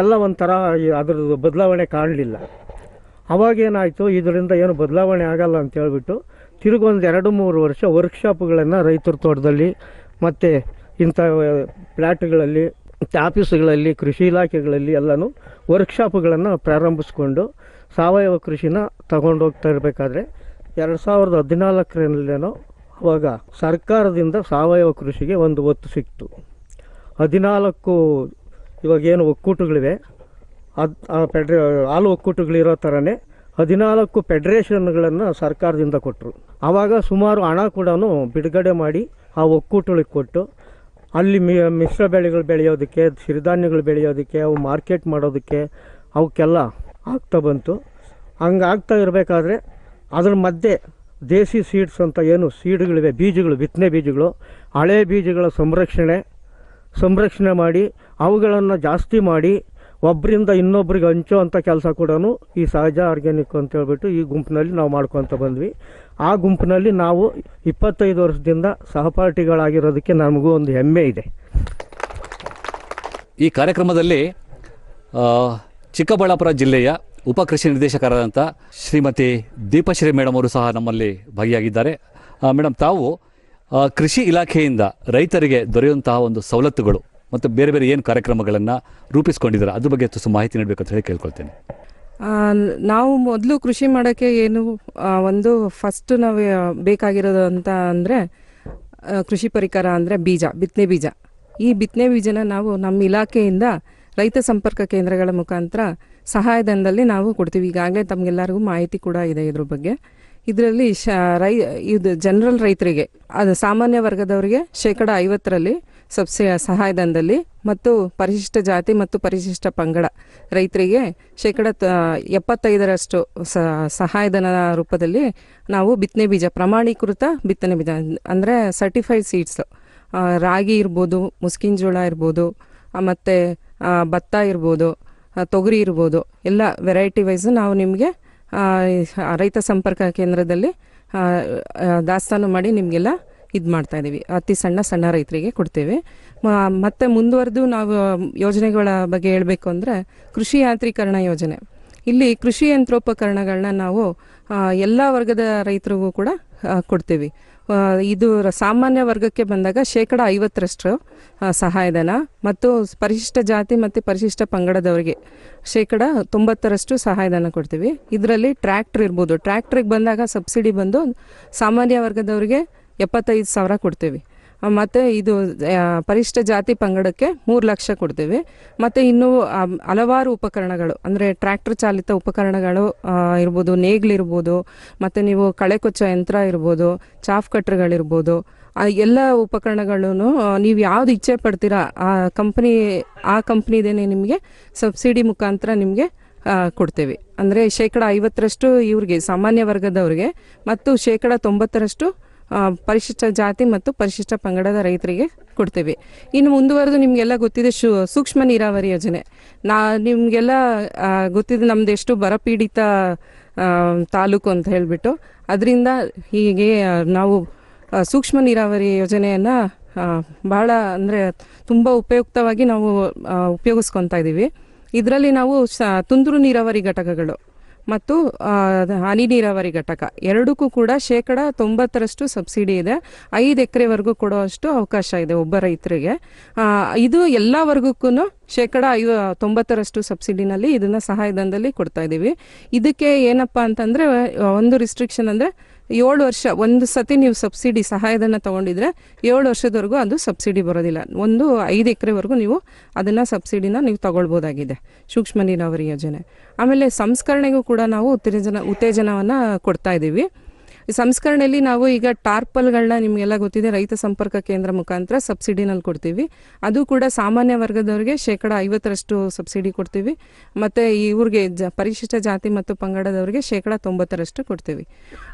ಎಲ್ಲ ಒಂಥರ ಅದ್ರದ್ದು ಬದಲಾವಣೆ ಕಾಣಲಿಲ್ಲ. ಅವಾಗೇನಾಯಿತು ಇದರಿಂದ ಏನು ಬದಲಾವಣೆ ಆಗಲ್ಲ ಅಂತ ಹೇಳ್ಬಿಟ್ಟು ತಿರುಗೊಂದು ಎರಡು ಮೂರು ವರ್ಷ ವರ್ಕ್ಶಾಪ್ಗಳನ್ನು ರೈತರ ತೋಟದಲ್ಲಿ ಮತ್ತು ಇಂಥ ಫ್ಲ್ಯಾಟ್ಗಳಲ್ಲಿ ಆಫೀಸುಗಳಲ್ಲಿ, ಕೃಷಿ ಇಲಾಖೆಗಳಲ್ಲಿ ಎಲ್ಲನೂ ವರ್ಕ್ಶಾಪ್ಗಳನ್ನು ಪ್ರಾರಂಭಿಸ್ಕೊಂಡು ಸಾವಯವ ಕೃಷಿನ ತಗೊಂಡೋಗ್ತಾ ಇರಬೇಕಾದ್ರೆ ಎರಡು ಸಾವಿರದ ಹದಿನಾಲ್ಕರಲ್ಲೇನೋ ಅವಾಗ ಸರ್ಕಾರದಿಂದ ಸಾವಯವ ಕೃಷಿಗೆ ಒಂದು ಒತ್ತು ಸಿಕ್ತು. ಹದಿನಾಲ್ಕು ಇವಾಗೇನು ಒಕ್ಕೂಟಗಳಿವೆ, ಅದು ಆ ಹಾಲು ಒಕ್ಕೂಟಗಳಿರೋ ಥರನೇ ಹದಿನಾಲ್ಕು ಫೆಡ್ರೇಷನ್ಗಳನ್ನು ಸರ್ಕಾರದಿಂದ ಕೊಟ್ಟರು ಆವಾಗ ಸುಮಾರು ಹಣ ಕೂಡ ಬಿಡುಗಡೆ ಮಾಡಿ ಆ ಒಕ್ಕೂಟಗಳಿಗೆ ಕೊಟ್ಟು, ಅಲ್ಲಿ ಮಿ, ಮಿಶ್ರ ಬೆಳೆಗಳು ಬೆಳೆಯೋದಕ್ಕೆ, ಸಿರಿಧಾನ್ಯಗಳು ಬೆಳೆಯೋದಕ್ಕೆ, ಅವು ಮಾರ್ಕೆಟ್ ಮಾಡೋದಕ್ಕೆ ಅವಕ್ಕೆಲ್ಲ ಆಗ್ತಾ ಬಂತು. ಹಂಗಾಗ್ತಾ ಇರಬೇಕಾದ್ರೆ ಅದ್ರ ಮಧ್ಯೆ ದೇಸಿ ಸೀಡ್ಸ್ ಅಂತ ಏನು ಸೀಡ್ಗಳಿವೆ, ಬೀಜಗಳು, ಬಿತ್ತನೆ ಬೀಜಗಳು, ಹಳೆ ಬೀಜಗಳ ಸಂರಕ್ಷಣೆ ಸಂರಕ್ಷಣೆ ಮಾಡಿ, ಅವುಗಳನ್ನು ಜಾಸ್ತಿ ಮಾಡಿ ಒಬ್ಬರಿಂದ ಇನ್ನೊಬ್ರಿಗೆ ಹಂಚೋ ಅಂಥ ಕೆಲಸ ಕೂಡ ಈ ಸಹಜ ಆರ್ಗ್ಯಾನಿಕ್ ಅಂತ ಹೇಳ್ಬಿಟ್ಟು ಈ ಗುಂಪಿನಲ್ಲಿ ನಾವು ಮಾಡ್ಕೊತ ಬಂದ್ವಿ. ಆ ಗುಂಪಿನಲ್ಲಿ ನಾವು ಇಪ್ಪತ್ತೈದು ವರ್ಷದಿಂದ ಸಹಪಾಠಿಗಳಾಗಿರೋದಕ್ಕೆ ನಮಗೂ ಒಂದು ಹೆಮ್ಮೆ ಇದೆ. ಈ ಕಾರ್ಯಕ್ರಮದಲ್ಲಿ ಚಿಕ್ಕಬಳ್ಳಾಪುರ ಜಿಲ್ಲೆಯ ಉಪ ಕೃಷಿ ನಿರ್ದೇಶಕರಾದಂಥ ಶ್ರೀಮತಿ ದೀಪಶ್ರೀ ಮೇಡಮ್ ಅವರು ಸಹ ನಮ್ಮಲ್ಲಿ ಭಾಗಿಯಾಗಿದ್ದಾರೆ. ಮೇಡಮ್, ತಾವು ಕೃಷಿ ಇಲಾಖೆಯಿಂದ ರೈತರಿಗೆ ದೊರೆಯುವಂತಹ ಒಂದು ಸವಲತ್ತುಗಳು ಮತ್ತು ಬೇರೆ ಬೇರೆ ಏನು ಕಾರ್ಯಕ್ರಮಗಳನ್ನು ರೂಪಿಸ್ಕೊಂಡಿದ್ದಾರೆ, ಅದ್ರ ಬಗ್ಗೆ ತುಸು ಮಾಹಿತಿ ನೀಡಬೇಕಂತ ಹೇಳಿ ಕೇಳ್ಕೊಳ್ತೇನೆ. ನಾವು ಮೊದಲು ಕೃಷಿ ಮಾಡೋಕ್ಕೆ ಏನು ಒಂದು ಫಸ್ಟ್ ನಾವು ಬೇಕಾಗಿರೋದು ಅಂತ ಅಂದರೆ ಕೃಷಿ ಪರಿಕರ ಅಂದರೆ ಬೀಜ, ಬಿತ್ತನೆ ಬೀಜ. ಈ ಬಿತ್ತನೆ ಬೀಜನ ನಾವು ನಮ್ಮ ಇಲಾಖೆಯಿಂದ ರೈತ ಸಂಪರ್ಕ ಕೇಂದ್ರಗಳ ಮುಖಾಂತರ ಸಹಾಯಧನದಲ್ಲಿ ನಾವು ಕೊಡ್ತೀವಿ. ಈಗಾಗಲೇ ತಮಗೆಲ್ಲರಿಗೂ ಮಾಹಿತಿ ಕೂಡ ಇದೆ ಇದ್ರ ಬಗ್ಗೆ. ಇದರಲ್ಲಿ ರೈ, ಇದು ಜನರಲ್ ರೈತರಿಗೆ, ಅದು ಸಾಮಾನ್ಯ ವರ್ಗದವರಿಗೆ ಶೇಕಡ ಐವತ್ತರಲ್ಲಿ ಸಬ್ಸಿ ಸಹಾಯಧನದಲ್ಲಿ ಮತ್ತು ಪರಿಶಿಷ್ಟ ಜಾತಿ ಮತ್ತು ಪರಿಶಿಷ್ಟ ಪಂಗಡ ರೈತರಿಗೆ ಶೇಕಡ ಎಪ್ಪತ್ತೈದರಷ್ಟು ಸಹಾಯಧನ ರೂಪದಲ್ಲಿ ನಾವು ಬಿತ್ತನೆ ಬೀಜ, ಪ್ರಮಾಣೀಕೃತ ಬಿತ್ತನೆ ಬೀಜ, ಅಂದರೆ ಸರ್ಟಿಫೈಡ್ ಸೀಡ್ಸ್ ರಾಗಿ ಇರ್ಬೋದು, ಮುಸ್ಕಿನ ಜೋಳ ಇರ್ಬೋದು ಮತ್ತು ಭತ್ತ ಇರ್ಬೋದು ತೊಗರಿ ಇರ್ಬೋದು, ಎಲ್ಲ ವೆರೈಟಿ ವೈಸ್ ನಾವು ನಿಮಗೆ ರೈತ ಸಂಪರ್ಕ ಕೇಂದ್ರದಲ್ಲಿ ದಾಸ್ತಾನು ಮಾಡಿ ನಿಮಗೆಲ್ಲ ಇದು ಮಾಡ್ತಾ ಇದ್ದೀವಿ ಅತಿ ಸಣ್ಣ ಸಣ್ಣ ರೈತರಿಗೆ ಕೊಡ್ತೇವೆ. ಮತ್ತೆ ಮುಂದುವರೆದು ನಾವು ಯೋಜನೆಗಳ ಬಗ್ಗೆ ಹೇಳಬೇಕು ಅಂದರೆ ಕೃಷಿ ಯಾಂತ್ರೀಕರಣ ಯೋಜನೆ. ಇಲ್ಲಿ ಕೃಷಿ ಯಂತ್ರೋಪಕರಣಗಳನ್ನ ನಾವು ಎಲ್ಲ ವರ್ಗದ ರೈತರಿಗೂ ಕೂಡ ಕೊಡ್ತೀವಿ. ಇದು ಸಾಮಾನ್ಯ ವರ್ಗಕ್ಕೆ ಬಂದಾಗ ಶೇಕಡ ಐವತ್ತರಷ್ಟು ಸಹಾಯಧನ ಮತ್ತು ಪರಿಶಿಷ್ಟ ಜಾತಿ ಮತ್ತು ಪರಿಶಿಷ್ಟ ಪಂಗಡದವರಿಗೆ ಶೇಕಡ ತೊಂಬತ್ತರಷ್ಟು ಸಹಾಯಧನ ಕೊಡ್ತೀವಿ. ಇದರಲ್ಲಿ ಟ್ರ್ಯಾಕ್ಟ್ರ್ ಇರ್ಬೋದು. ಟ್ರ್ಯಾಕ್ಟ್ರಿಗೆ ಬಂದಾಗ ಸಬ್ಸಿಡಿ ಬಂದು ಸಾಮಾನ್ಯ ವರ್ಗದವರಿಗೆ ಎಪ್ಪತ್ತೈದು ಸಾವಿರ ಕೊಡ್ತೀವಿ. ಮತ್ತು ಇದು ಪರಿಷ್ಠ ಜಾತಿ ಪಂಗಡಕ್ಕೆ ಮೂರು ಲಕ್ಷ ಕೊಡ್ತೀವಿ. ಮತ್ತು ಇನ್ನು ಹಲವಾರು ಉಪಕರಣಗಳು, ಅಂದರೆ ಟ್ರ್ಯಾಕ್ಟರ್ ಚಾಲಿತ ಉಪಕರಣಗಳು ಇರ್ಬೋದು ನೇಗ್ಲಿರ್ಬೋದು ಮತ್ತು ನೀವು ಕಳೆ ಕೊಚ್ಚೋ ಯಂತ್ರ ಇರ್ಬೋದು, ಚಾಫ್ ಕಟ್ರ್ಗಳಿರ್ಬೋದು ಎಲ್ಲ ಉಪಕರಣಗಳನ್ನು ನೀವು ಯಾವ್ದು ಇಚ್ಛೆ ಪಡ್ತೀರಾ, ಆ ಕಂಪ್ನಿ, ಆ ಕಂಪ್ನಿದೇನೆ ನಿಮಗೆ ಸಬ್ಸಿಡಿ ಮುಖಾಂತರ ನಿಮಗೆ ಕೊಡ್ತೇವೆ. ಅಂದರೆ ಶೇಕಡ ಐವತ್ತರಷ್ಟು ಇವ್ರಿಗೆ, ಸಾಮಾನ್ಯ ವರ್ಗದವ್ರಿಗೆ, ಮತ್ತು ಶೇಕಡ ತೊಂಬತ್ತರಷ್ಟು ಪರಿಶಿಷ್ಟ ಜಾತಿ ಮತ್ತು ಪರಿಶಿಷ್ಟ ಪಂಗಡದ ರೈತರಿಗೆ ಕೊಡ್ತೇವೆ. ಇನ್ನು ಮುಂದುವರೆದು ನಿಮಗೆಲ್ಲ ಗೊತ್ತಿದೆ ಶು, ಸೂಕ್ಷ್ಮ ನೀರಾವರಿ ಯೋಜನೆ. ನಾ, ನಿಮಗೆಲ್ಲ ಗೊತ್ತಿದೆ ನಮ್ದು ಎಷ್ಟು ಬರಪೀಡಿತ ತಾಲೂಕು ಅಂತ ಹೇಳಿಬಿಟ್ಟು. ಅದರಿಂದ ಹೀಗೆ ನಾವು ಸೂಕ್ಷ್ಮ ನೀರಾವರಿ ಯೋಜನೆಯನ್ನು ಬಹಳ ಅಂದರೆ ತುಂಬ ಉಪಯುಕ್ತವಾಗಿ ನಾವು ಉಪಯೋಗಿಸ್ಕೊತಾ ಇದ್ದೀವಿ ಇದರಲ್ಲಿ ನಾವು ಸ, ತುಂತುರು ನೀರಾವರಿ ಘಟಕಗಳು. ಮತ್ತು ಹನಿ ನೀರಾವರಿ ಘಟಕ. ಎರಡಕ್ಕೂ ಕೂಡ ಶೇಕಡ ತೊಂಬತ್ತರಷ್ಟು ಸಬ್ಸಿಡಿ ಇದೆ. ಐದು ಎಕರೆವರೆಗೂ ಕೊಡುವಷ್ಟು ಅವಕಾಶ ಇದೆ ಒಬ್ಬ ರೈತರಿಗೆ. ಇದು ಎಲ್ಲ ವರ್ಗಕ್ಕೂ ಶೇಕಡ ಐವ, ತೊಂಬತ್ತರಷ್ಟು ಸಬ್ಸಿಡಿನಲ್ಲಿ ಇದನ್ನು ಸಹಾಯಧನದಲ್ಲಿ ಕೊಡ್ತಾ ಇದ್ದೀವಿ ಇದಕ್ಕೆ ಏನಪ್ಪಾ ಅಂತಂದರೆ, ಒಂದು ರಿಸ್ಟ್ರಿಕ್ಷನ್ ಅಂದರೆ ಏಳು ವರ್ಷ, ಒಂದು ಸತಿ ನೀವು ಸಬ್ಸಿಡಿ ಸಹಾಯಧನ ತಗೊಂಡಿದ್ರೆ ಏಳು ವರ್ಷದವರೆಗೂ ಅದು ಸಬ್ಸಿಡಿ ಬರೋದಿಲ್ಲ. ಒಂದು ಐದು ಎಕರೆವರೆಗೂ ನೀವು ಅದನ್ನು ಸಬ್ಸಿಡಿನ ನೀವು ತಗೊಳ್ಬೋದಾಗಿದೆ, ಸೂಕ್ಷ್ಮ ನೀರಾವರಿ ಯೋಜನೆ. ಆಮೇಲೆ ಸಂಸ್ಕರಣೆಗೂ ಕೂಡ ನಾವು ಉತ್ತೇಜನ, ಉತ್ತೇಜನವನ್ನು ಕೊಡ್ತಾ ಇದ್ದೀವಿ. ಸಂಸ್ಕರಣೆಯಲ್ಲಿ ನಾವು ಈಗ ಟಾರ್ಪಲ್ಗಳನ್ನ ನಿಮಗೆಲ್ಲ ಗೊತ್ತಿದೆ, ರೈತ ಸಂಪರ್ಕ ಕೇಂದ್ರ ಮುಖಾಂತರ ಸಬ್ಸಿಡಿನಲ್ಲಿ ಕೊಡ್ತೀವಿ. ಅದು ಕೂಡ ಸಾಮಾನ್ಯ ವರ್ಗದವರಿಗೆ ಶೇಕಡ ಐವತ್ತರಷ್ಟು ಸಬ್ಸಿಡಿ ಕೊಡ್ತೀವಿ. ಮತ್ತು ಇವ್ರಿಗೆ ಜ, ಪರಿಶಿಷ್ಟ ಜಾತಿ ಮತ್ತು ಪಂಗಡದವರಿಗೆ ಶೇಕಡ ತೊಂಬತ್ತರಷ್ಟು ಕೊಡ್ತೀವಿ.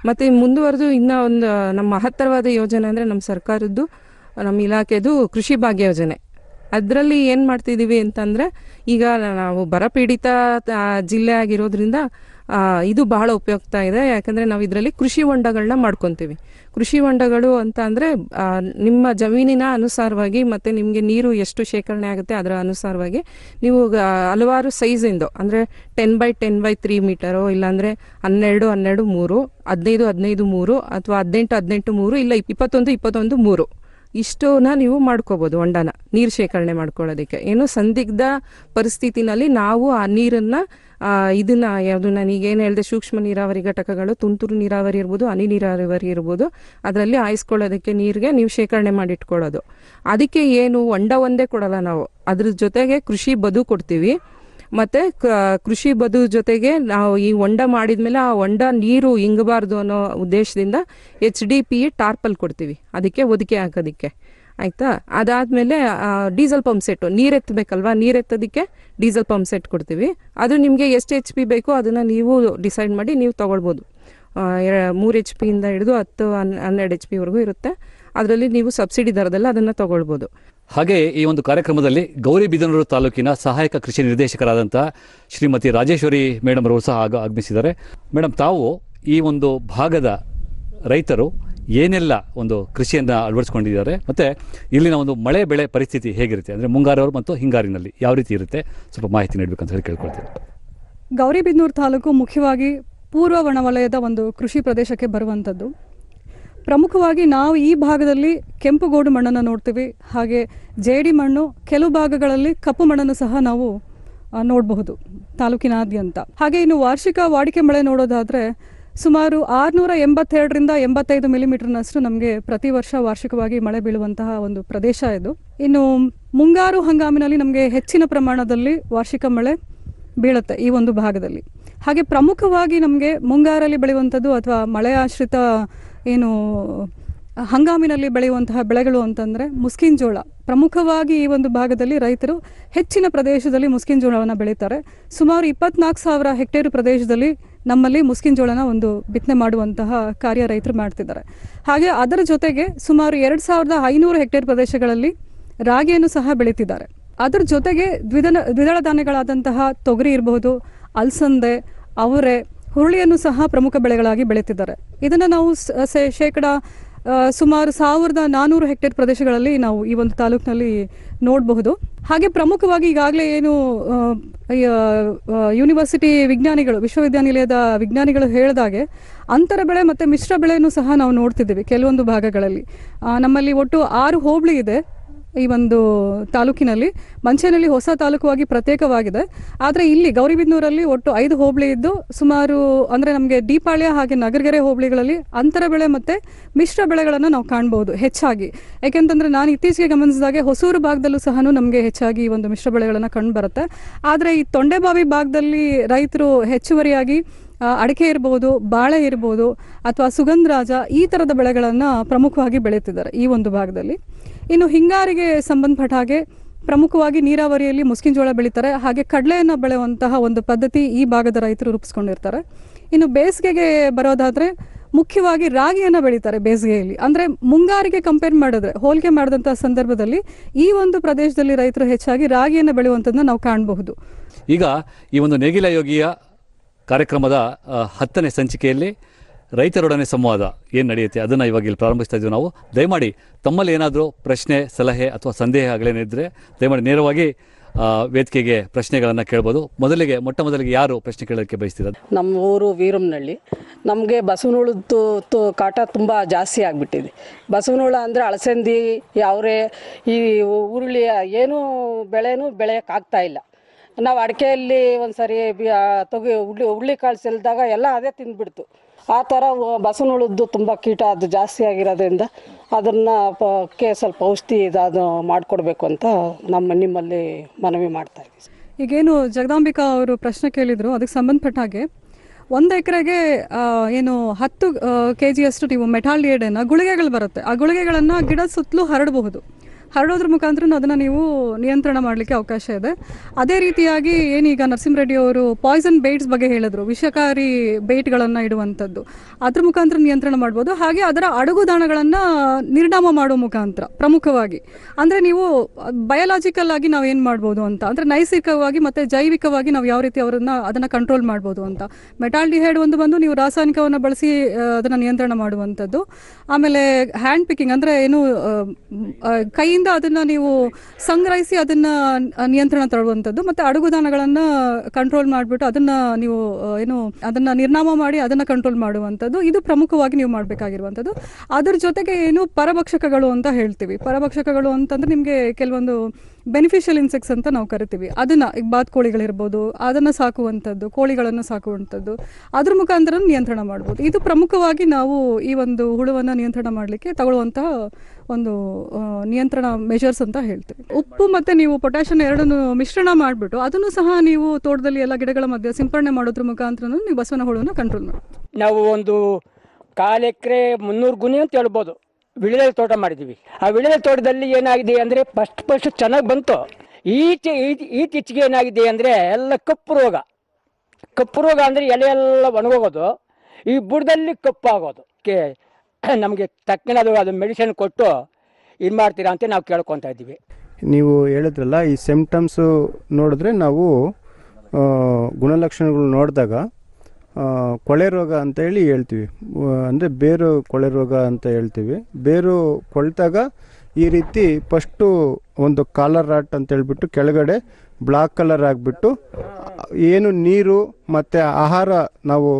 ಮತ್ತು ಮುಂದುವರೆದು ಇನ್ನೂ ಒಂದು, ನಮ್ಮ ಮಹತ್ತರವಾದ ಯೋಜನೆ ಅಂದರೆ ನಮ್ಮ ಸರ್ಕಾರದ್ದು, ನಮ್ಮ ಇಲಾಖೆದು ಕೃಷಿ ಭಾಗ್ಯ ಯೋಜನೆ. ಅದರಲ್ಲಿ ಏನು ಮಾಡ್ತಿದ್ದೀವಿ ಅಂತಂದರೆ, ಈಗ ನಾವು ಬರಪೀಡಿತ ಜಿಲ್ಲೆ ಆಗಿರೋದ್ರಿಂದ ಇದು ಬಹಳ ಉಪಯುಕ್ತ ಇದೆ. ಯಾಕಂದರೆ ನಾವು ಇದರಲ್ಲಿ ಕೃಷಿ ಹೊಂಡಗಳನ್ನ ಮಾಡ್ಕೊತೀವಿ. ಕೃಷಿ ಹೊಂಡಗಳು ಅಂತ ಅಂದರೆ ನಿಮ್ಮ ಜಮೀನಿನ ಅನುಸಾರವಾಗಿ ಮತ್ತು ನಿಮಗೆ ನೀರು ಎಷ್ಟು ಶೇಖರಣೆ ಆಗುತ್ತೆ ಅದರ ಅನುಸಾರವಾಗಿ ನೀವು ಹಲವಾರು ಸೈಜಿಂದು ಅಂದರೆ ten by ten by three metre ಇಲ್ಲಾಂದರೆ ಹನ್ನೆರಡು ಹನ್ನೆರಡು ಮೂರು, ಹದಿನೈದು ಹದಿನೈದು ಮೂರು, ಅಥವಾ ಹದಿನೆಂಟು ಹದಿನೆಂಟು ಮೂರು, ಇಲ್ಲ ಇಪ್ಪತ್ತೊಂದು ಇಪ್ಪತ್ತೊಂದು ಮೂರು. ಇಷ್ಟನ್ನ ನೀವು ಮಾಡ್ಕೋಬೋದು ಹೊಂಡನ, ನೀರು ಶೇಖರಣೆ ಮಾಡ್ಕೊಳ್ಳೋದಕ್ಕೆ. ಏನು ಸಂದಿಗ್ಧ ಪರಿಸ್ಥಿತಿನಲ್ಲಿ ನಾವು ಆ ನೀರನ್ನು ಇದನ್ನ ಯಾವುದು ನನಗೇನು ಹೇಳಿದೆ, ಸೂಕ್ಷ್ಮ ನೀರಾವರಿ ಘಟಕಗಳು, ತುಂತುರು ನೀರಾವರಿ ಇರ್ಬೋದು, ಹನಿ ನೀರಾವರಿ ಇರ್ಬೋದು, ಅದರಲ್ಲಿ ಆಯಿಸ್ಕೊಳ್ಳೋದಕ್ಕೆ ನೀರಿಗೆ ನೀವು ಶೇಖರಣೆ ಮಾಡಿಟ್ಕೊಳ್ಳೋದು. ಅದಕ್ಕೆ ಏನು ಹೊಂಡ ಒಂದೇ ಕೊಡಲ್ಲ ನಾವು. ಅದ್ರ ಜೊತೆಗೆ ಕೃಷಿ ಬದು ಕೊಡ್ತೀವಿ. ಮತ್ತು ಕೃಷಿ ಬದು ಜೊತೆಗೆ ನಾವು ಈ ಹೊಂಡ ಮಾಡಿದ್ಮೇಲೆ ಆ ಹೊಂಡ ನೀರು ಇಂಗಬಾರ್ದು ಅನ್ನೋ ಉದ್ದೇಶದಿಂದ ಎಚ್ ಡಿ ಪಿ ಟಾರ್ಪಲ್ ಕೊಡ್ತೀವಿ. ಅದಕ್ಕೆ ಒದಕೆ ಹಾಕೋದಕ್ಕೆ. ಆಯಿತಾ? ಅದಾದಮೇಲೆ ಡೀಸೆಲ್ ಪಂಪ್ ಸೆಟ್ಟು. ನೀರು ಎತ್ತಬೇಕಲ್ವಾ ನೀರು ಎತ್ತೋದಕ್ಕೆ ಡೀಸೆಲ್ ಪಂಪ್ ಸೆಟ್ ಕೊಡ್ತೀವಿ. ಅದು ನಿಮಗೆ ಎಷ್ಟು ಎಚ್ ಪಿ ಬೇಕೋ ಅದನ್ನು ನೀವು ಡಿಸೈಡ್ ಮಾಡಿ ನೀವು ತೊಗೊಳ್ಬೋದು. ಮೂರು ಎಚ್ ಪಿಯಿಂದ ಹಿಡಿದು ಹತ್ತು ಹನ್, ಹನ್ನೆರಡು ಎಚ್ ಪಿವರೆಗೂ ಇರುತ್ತೆ. ಅದರಲ್ಲಿ ನೀವು ಸಬ್ಸಿಡಿ ದರದಲ್ಲಿ ಅದನ್ನು ತಗೊಳ್ಬೋದು. ಹಾಗೆ ಈ ಒಂದು ಕಾರ್ಯಕ್ರಮದಲ್ಲಿ ಗೌರಿಬಿದನೂರು ತಾಲೂಕಿನ ಸಹಾಯಕ ಕೃಷಿ ನಿರ್ದೇಶಕರಾದಂಥ ಶ್ರೀಮತಿ ರಾಜೇಶ್ವರಿ ಮೇಡಮ್ ಅವರು ಸಹ ಆಗ ಆಗಮಿಸಿದ್ದಾರೆ. ಮೇಡಮ್ ತಾವು ಈ ಒಂದು ಭಾಗದ ರೈತರು ಏನೆಲ್ಲ ಒಂದು ಕೃಷಿಯನ್ನು ಅಳವಡಿಸ್ಕೊಂಡಿದ್ದಾರೆ ಮತ್ತು ಇಲ್ಲಿನ ಒಂದು ಮಳೆ ಬೆಳೆ ಪರಿಸ್ಥಿತಿ ಹೇಗಿರುತ್ತೆ? ಅಂದರೆ ಮುಂಗಾರು ಮತ್ತು ಹಿಂಗಾರಿನಲ್ಲಿ ಯಾವ ರೀತಿ ಇರುತ್ತೆ? ಸ್ವಲ್ಪ ಮಾಹಿತಿ ನೀಡಬೇಕಂತ ಹೇಳಿ ಕೇಳ್ಕೊಳ್ತೀನಿ. ಗೌರಿಬಿದನೂರು ತಾಲೂಕು ಮುಖ್ಯವಾಗಿ ಪೂರ್ವ ಒಣವಲಯದ ಒಂದು ಕೃಷಿ ಪ್ರದೇಶಕ್ಕೆ ಬರುವಂಥದ್ದು ಪ್ರಮುಖವಾಗಿ ನಾವು ಈ ಭಾಗದಲ್ಲಿ ಕೆಂಪುಗೋಡು ಮಣ್ಣನ್ನು ನೋಡ್ತೀವಿ. ಹಾಗೆ ಜೇಡಿ ಮಣ್ಣು ಕೆಲವು ಭಾಗಗಳಲ್ಲಿ ಕಪ್ಪು ಮಣ್ಣನ್ನು ಸಹ ನಾವು ನೋಡಬಹುದು ತಾಲೂಕಿನಾದ್ಯಂತ. ಹಾಗೆ ಇನ್ನು ವಾರ್ಷಿಕ ವಾಡಿಕೆ ಮಳೆ ನೋಡೋದಾದರೆ ಸುಮಾರು ಆರುನೂರ ಎಂಬತ್ತೆರಡರಿಂದ ಎಂಬತ್ತೈದು ಮಿಲಿಮೀಟರ್ನಷ್ಟು ನಮಗೆ ಪ್ರತಿ ವರ್ಷ ವಾರ್ಷಿಕವಾಗಿ ಮಳೆ ಬೀಳುವಂತಹ ಒಂದು ಪ್ರದೇಶ ಇದು. ಇನ್ನು ಮುಂಗಾರು ಹಂಗಾಮಿನಲ್ಲಿ ನಮಗೆ ಹೆಚ್ಚಿನ ಪ್ರಮಾಣದಲ್ಲಿ ವಾರ್ಷಿಕ ಮಳೆ ಬೀಳುತ್ತೆ ಈ ಒಂದು ಭಾಗದಲ್ಲಿ. ಹಾಗೆ ಪ್ರಮುಖವಾಗಿ ನಮಗೆ ಮುಂಗಾರಲ್ಲಿ ಬೆಳೆಯುವಂಥದ್ದು ಅಥವಾ ಮಳೆ ಆಶ್ರಿತ ಏನು, ಹಂಗಾಮಿನಲ್ಲಿ ಬೆಳೆಯುವಂತಹ ಬೆಳೆಗಳು ಅಂತಂದರೆ ಮುಸ್ಕಿನ್ ಜೋಳ. ಪ್ರಮುಖವಾಗಿ ಈ ಒಂದು ಭಾಗದಲ್ಲಿ ರೈತರು ಹೆಚ್ಚಿನ ಪ್ರದೇಶದಲ್ಲಿ ಮುಸ್ಕಿನ್ ಜೋಳವನ್ನು ಬೆಳೀತಾರೆ. ಸುಮಾರು ಇಪ್ಪತ್ನಾಲ್ಕು ಸಾವಿರ ಹೆಕ್ಟೇರ್ ಪ್ರದೇಶದಲ್ಲಿ ನಮ್ಮಲ್ಲಿ ಮುಸ್ಕಿನ್ ಜೋಳನ ಒಂದು ಬಿತ್ತನೆ ಮಾಡುವಂತಹ ಕಾರ್ಯ ರೈತರು ಮಾಡ್ತಿದ್ದಾರೆ. ಹಾಗೆ ಅದರ ಜೊತೆಗೆ ಸುಮಾರು ಎರಡು ಸಾವಿರದ ಐನೂರು ಹೆಕ್ಟೇರ್ ಪ್ರದೇಶಗಳಲ್ಲಿ ರಾಗಿಯನ್ನು ಸಹ ಬೆಳೀತಿದ್ದಾರೆ. ಅದರ ಜೊತೆಗೆ ದ್ವಿದಳ ದ್ವಿದಳ ಧಾನ್ಯಗಳಾದಂತಹ ತೊಗರಿ ಇರಬಹುದು, ಅಲಸಂದೆ, ಅವರೆ ಹುರುಳಿಯನ್ನು ಸಹ ಪ್ರಮುಖ ಬೆಳೆಗಳಾಗಿ ಬೆಳೆತಿದ್ದಾರೆ ಇದನ್ನು ನಾವು ಶೇಕಡ ಸುಮಾರು ಸಾವಿರದ ನಾನ್ನೂರು ಹೆಕ್ಟೇರ್ ಪ್ರದೇಶಗಳಲ್ಲಿ ನಾವು ಈ ಒಂದು ತಾಲೂಕಿನಲ್ಲಿ ನೋಡಬಹುದು. ಹಾಗೆ ಪ್ರಮುಖವಾಗಿ ಈಗಾಗಲೇ ಏನು ಯೂನಿವರ್ಸಿಟಿ ವಿಜ್ಞಾನಿಗಳು, ವಿಶ್ವವಿದ್ಯಾನಿಲಯದ ವಿಜ್ಞಾನಿಗಳು ಹೇಳಿದಾಗೆ ಅಂತರ ಬೆಳೆ ಮತ್ತು ಮಿಶ್ರ ಬೆಳೆಯನ್ನು ಸಹ ನಾವು ನೋಡ್ತಿದ್ದೀವಿ ಕೆಲವೊಂದು ಭಾಗಗಳಲ್ಲಿ. ನಮ್ಮಲ್ಲಿ ಒಟ್ಟು ಆರು ಹೋಬಳಿ ಇದೆ. ಈ ಒಂದು ತಾಲೂಕಿನಲ್ಲಿ ಮಂಚೇನಹಳ್ಳಿ ಹೊಸ ತಾಲೂಕುವಾಗಿ ಪ್ರತ್ಯೇಕವಾಗಿದೆ. ಆದರೆ ಇಲ್ಲಿ ಗೌರಿಬಿದನೂರಲ್ಲಿ ಒಟ್ಟು ಐದು ಹೋಬಳಿ ಇದ್ದು ಸುಮಾರು ಅಂದರೆ ನಮಗೆ ದೀಪಾಳ್ಯ ಹಾಗೆ ನಗರಗೆರೆ ಹೋಬಳಿಗಳಲ್ಲಿ ಅಂತರ ಬೆಳೆ ಮತ್ತು ಮಿಶ್ರ ಬೆಳೆಗಳನ್ನು ನಾವು ಕಾಣ್ಬೋದು ಹೆಚ್ಚಾಗಿ. ಯಾಕೆಂತಂದರೆ ನಾನು ಇತ್ತೀಚೆಗೆ ಗಮನಿಸಿದಾಗೆ ಹೊಸೂರು ಭಾಗದಲ್ಲೂ ಸಹ ನಮಗೆ ಹೆಚ್ಚಾಗಿ ಈ ಒಂದು ಮಿಶ್ರ ಬೆಳೆಗಳನ್ನು ಕಂಡು ಬರುತ್ತೆ. ಆದರೆ ಈ ತೊಂಡೆಬಾವಿ ಭಾಗದಲ್ಲಿ ರೈತರು ಹೆಚ್ಚುವರಿಯಾಗಿ ಅಡಿಕೆ ಇರ್ಬೋದು, ಬಾಳೆ ಇರ್ಬೋದು, ಅಥವಾ ಸುಗಂಧರಾಜ ಈ ಥರದ ಬೆಳೆಗಳನ್ನು ಪ್ರಮುಖವಾಗಿ ಬೆಳೀತಿದ್ದಾರೆ ಈ ಒಂದು ಭಾಗದಲ್ಲಿ. ಇನ್ನು ಹಿಂಗಾರಿಗೆ ಸಂಬಂಧಪಟ್ಟ ಹಾಗೆ ಪ್ರಮುಖವಾಗಿ ನೀರಾವರಿಯಲ್ಲಿ ಮುಸ್ಕಿನ ಜೋಳ ಬೆಳೀತಾರೆ. ಹಾಗೆ ಕಡಲೆಯನ್ನು ಬೆಳೆಯುವಂತಹ ಒಂದು ಪದ್ಧತಿ ಈ ಭಾಗದ ರೈತರು ರೂಪಿಸ್ಕೊಂಡಿರ್ತಾರೆ. ಇನ್ನು ಬೇಸಿಗೆಗೆ ಬರೋದಾದರೆ ಮುಖ್ಯವಾಗಿ ರಾಗಿಯನ್ನು ಬೆಳೀತಾರೆ ಬೇಸಿಗೆಯಲ್ಲಿ. ಅಂದರೆ ಮುಂಗಾರಿಗೆ ಕಂಪೇರ್ ಮಾಡಿದ್ರೆ, ಹೋಲಿಕೆ ಮಾಡಿದಂಥ ಸಂದರ್ಭದಲ್ಲಿ ಈ ಒಂದು ಪ್ರದೇಶದಲ್ಲಿ ರೈತರು ಹೆಚ್ಚಾಗಿ ರಾಗಿಯನ್ನು ಬೆಳೆಯುವಂಥದ್ದನ್ನು ನಾವು ಕಾಣಬಹುದು. ಈಗ ಈ ಒಂದು ನೇಗಿಲ ಯೋಗಿಯ ಕಾರ್ಯಕ್ರಮದ ಹತ್ತನೇ ಸಂಚಿಕೆಯಲ್ಲಿ ರೈತರೊಡನೆ ಸಂವಾದ ಏನು ನಡೆಯುತ್ತೆ? ಅದನ್ನು ಇವಾಗ ಇಲ್ಲಿ ಪ್ರಾರಂಭಿಸ್ತಾ ಇದ್ದೀವಿ ನಾವು. ದಯಮಾಡಿ ತಮ್ಮಲ್ಲಿ ಏನಾದರೂ ಪ್ರಶ್ನೆ ಸಲಹೆ ಅಥವಾ ಸಂದೇಹಗಳೇನಿದ್ದರೆ ದಯಮಾಡಿ ನೇರವಾಗಿ ವೇದಿಕೆಗೆ ಪ್ರಶ್ನೆಗಳನ್ನು ಕೇಳ್ಬೋದು. ಮೊದಲಿಗೆ ಮೊಟ್ಟ ಮೊದಲಿಗೆ ಯಾರು ಪ್ರಶ್ನೆ ಕೇಳೋಕ್ಕೆ ಬಯಸ್ತಿರೋದು ನಮ್ಮ ಊರು ವೀರಮ್ಮನಳ್ಳಿ ನಮಗೆ ಬಸವನಹುಳದ್ದು ತು ಕಾಟ ತುಂಬ ಜಾಸ್ತಿ ಆಗಿಬಿಟ್ಟಿದೆ. ಬಸವನಹುಳ ಅಂದರೆ ಅಳಸಂದಿ ಯಾವ್ರೆ ಈ ಉರುಳಿ ಏನೂ ಬೆಳೆನೂ ಬೆಳೆಯೋಕ್ಕಾಗ್ತಾ ಇಲ್ಲ. ನಾವು ಅಡಿಕೆಯಲ್ಲಿ ಒಂದು ಸರಿ ಆ, ಹುಳ್ಳಿ ಉಳ್ಳಿ ಹುಳ್ಳಿಕಾಳು ಚೆಲ್ಲಿದಾಗ ಎಲ್ಲ ಅದೇ ತಿಂದ್ಬಿಡ್ತು. ಆ ಥರ ಬಸವನಹುಳದ್ದು ತುಂಬ ಕೀಟ ಅದು ಜಾಸ್ತಿ ಆಗಿರೋದ್ರಿಂದ ಅದನ್ನು ಕೆ, ಸ್ವಲ್ಪ ಔಷಧಿ ಇದು ಮಾಡಿಕೊಡ್ಬೇಕು ಅಂತ ನಮ್ಮ, ನಿಮ್ಮಲ್ಲಿ ಮನವಿ ಮಾಡ್ತಾ ಇದ್ದೀವಿ. ಈಗೇನು ಜಗದಾಂಬಿಕಾ ಅವರು ಪ್ರಶ್ನೆ ಕೇಳಿದರು, ಅದಕ್ಕೆ ಸಂಬಂಧಪಟ್ಟ ಹಾಗೆ. ಒಂದು ಎಕರೆಗೆ ಏನು ಹತ್ತು ಕೆ ಜಿಯಷ್ಟು ನೀವು ಮೆಟಾಲಿಯೇಡನ್ನು ಗುಳಿಗೆಗಳು ಬರುತ್ತೆ. ಆ ಗುಳಿಗೆಗಳನ್ನು ಗಿಡದ ಸುತ್ತಲೂ ಹರಡಬಹುದು. ಹರಡೋದ್ರ ಮುಖಾಂತರ ಅದನ್ನು ನೀವು ನಿಯಂತ್ರಣ ಮಾಡಲಿಕ್ಕೆ ಅವಕಾಶ ಇದೆ. ಅದೇ ರೀತಿಯಾಗಿ ಏನೀಗ ನರಸಿಂಹರೆಡ್ಡಿ ಅವರು ಪಾಯ್ಸನ್ ಬೇಟ್ಸ್ ಬಗ್ಗೆ ಹೇಳಿದ್ರು ವಿಷಕಾರಿ ಬೇಟ್ಗಳನ್ನು ಇಡುವಂಥದ್ದು. ಅದ್ರ ಮುಖಾಂತರ ನಿಯಂತ್ರಣ ಮಾಡ್ಬೋದು. ಹಾಗೆ ಅದರ ಅಡುಗುದಾಣಗಳನ್ನು ನಿರ್ಣಾಮ ಮಾಡೋ ಮುಖಾಂತರ ಪ್ರಮುಖವಾಗಿ. ಅಂದರೆ ನೀವು ಬಯಲಾಜಿಕಲ್ ಆಗಿ ನಾವು ಏನು ಮಾಡ್ಬೋದು ಅಂತ ಅಂದರೆ ನೈಸರ್ಗಿಕವಾಗಿ ಮತ್ತು ಜೈವಿಕವಾಗಿ ನಾವು ಯಾವ ರೀತಿ ಅವರನ್ನು ಅದನ್ನು ಕಂಟ್ರೋಲ್ ಮಾಡ್ಬೋದು ಅಂತ. ಮೆಟಾಲ್ಡಿಹೈಡ್ ಒಂದು ಬಂದು ನೀವು ರಾಸಾಯನಿಕವನ್ನು ಬಳಸಿ ಅದನ್ನು ನಿಯಂತ್ರಣ ಮಾಡುವಂಥದ್ದು. ಆಮೇಲೆ ಹ್ಯಾಂಡ್ ಪಿಕ್ಕಿಂಗ್ ಅಂದರೆ ಏನು ಆ, ಕೈಯಿಂದ ಅದನ್ನು ನೀವು ಸಂಗ್ರಹಿಸಿ ಅದನ್ನ ನಿಯಂತ್ರಣ ತರುವಂಥದ್ದು ಮತ್ತೆ ಅಡುಗುದಾನಗಳನ್ನ ಕಂಟ್ರೋಲ್ ಮಾಡಿಬಿಟ್ಟು ಅದನ್ನ ನೀವು ಏನು, ಅದನ್ನ ನಿರ್ನಾಮ ಮಾಡಿ ಅದನ್ನ ಕಂಟ್ರೋಲ್ ಮಾಡುವಂಥದ್ದು. ಇದು ಪ್ರಮುಖವಾಗಿ ನೀವು ಮಾಡಬೇಕಾಗಿರುವಂಥದ್ದು. ಅದ್ರ ಜೊತೆಗೆ ಏನು ಪರಭಕ್ಷಕಗಳು ಅಂತ ಹೇಳ್ತೀವಿ. ಪರಭಕ್ಷಕಗಳು ಅಂತಂದ್ರೆ ನಿಮಗೆ ಕೆಲವೊಂದು ಬೆನಿಫಿಷಿಯಲ್ ಇನ್ಸೆಕ್ಟ್ಸ್ ಅಂತ ನಾವು ಕರಿತೀವಿ. ಅದನ್ನ ಈಗ ಬಾತ್ಕೋಳಿಗಳಿರ್ಬೋದು, ಅದನ್ನು ಸಾಕುವಂಥದ್ದು, ಕೋಳಿಗಳನ್ನು ಸಾಕುವಂಥದ್ದು, ಅದ್ರ ಮುಖಾಂತರ ನಿಯಂತ್ರಣ ಮಾಡ್ಬೋದು. ಇದು ಪ್ರಮುಖವಾಗಿ ನಾವು ಈ ಒಂದು ಹುಳುವನ್ನು ನಿಯಂತ್ರಣ ಮಾಡಲಿಕ್ಕೆ ತಗೊಳ್ಳುವಂತಹ ಒಂದು ನಿಯಂತ್ರಣ ಮೆಷರ್ಸ್ ಅಂತ ಹೇಳ್ತೀವಿ. ಉಪ್ಪು ಮತ್ತು ನೀವು ಪೊಟ್ಯಾಷಿಯಂ ಎರಡನ್ನು ಮಿಶ್ರಣ ಮಾಡಿಬಿಟ್ಟು ಅದನ್ನು ಸಹ ನೀವು ತೋಟದಲ್ಲಿ ಎಲ್ಲ ಗಿಡಗಳ ಮಧ್ಯೆ ಸಿಂಪರಣೆ ಮಾಡೋದ್ರ ಮುಖಾಂತರ ನೀವು ಬಸವನ ಹುಳುವನ್ನು ಕಂಟ್ರೋಲ್ ಮಾಡಿ ನಾವು ಒಂದು ಕಾಲು ಎಕರೆ ಮುನ್ನೂರು ಗುಣಿ ಅಂತ ಹೇಳ್ಬೋದು. ವಿಳೆದೆಲೆ ತೋಟ ಮಾಡಿದ್ದೀವಿ ಆ ವಿಳೆದೆಲೆ ತೋಟದಲ್ಲಿ ಏನಾಗಿದೆ ಅಂದರೆ ಫಸ್ಟ್ ಫಸ್ಟ್ ಚೆನ್ನಾಗಿ ಬಂತು. ಈಚೆ ಈ- ಈಚೀಚೆಗೆ ಏನಾಗಿದೆ ಅಂದರೆ ಎಲ್ಲ ಕಪ್ಪು ರೋಗ. ಕಪ್ಪು ರೋಗ ಅಂದರೆ ಎಲೆ ಎಲ್ಲ ಒಣಗೋಗೋದು. ಈ ಬುಡದಲ್ಲಿ ಕಪ್ಪಾಗೋದು ಕೆ ನಮಗೆ ತಕ್ಕನದು ಅದು ಮೆಡಿಸಿನ್ ಕೊಟ್ಟು ಇದು ಮಾಡ್ತೀರಾ ಅಂತ ನಾವು ಕೇಳ್ಕೊತಾ ಇದ್ದೀವಿ. ನೀವು ಹೇಳಿದ್ರಲ್ಲ ಈ ಸಿಮ್ಟಮ್ಸು ನೋಡಿದ್ರೆ ನಾವು ಗುಣಲಕ್ಷಣಗಳು ನೋಡಿದಾಗ ಕೊಳೆ ರೋಗ ಅಂತ ಹೇಳಿ ಹೇಳ್ತೀವಿ. ಅಂದರೆ ಬೇರು ಕೊಳೆ ರೋಗ ಅಂತ ಹೇಳ್ತೀವಿ. ಬೇರು ಕೊಳ್ತಾಗ ಈ ರೀತಿ ಫಸ್ಟು ಒಂದು ಕಾಲರ್ ರಾಟ್ ಅಂತ ಹೇಳ್ಬಿಟ್ಟು ಕೆಳಗಡೆ ಬ್ಲಾಕ್ ಕಲರ್ ಆಗಿಬಿಟ್ಟು, ಏನು ನೀರು ಮತ್ತು ಆಹಾರ ನಾವು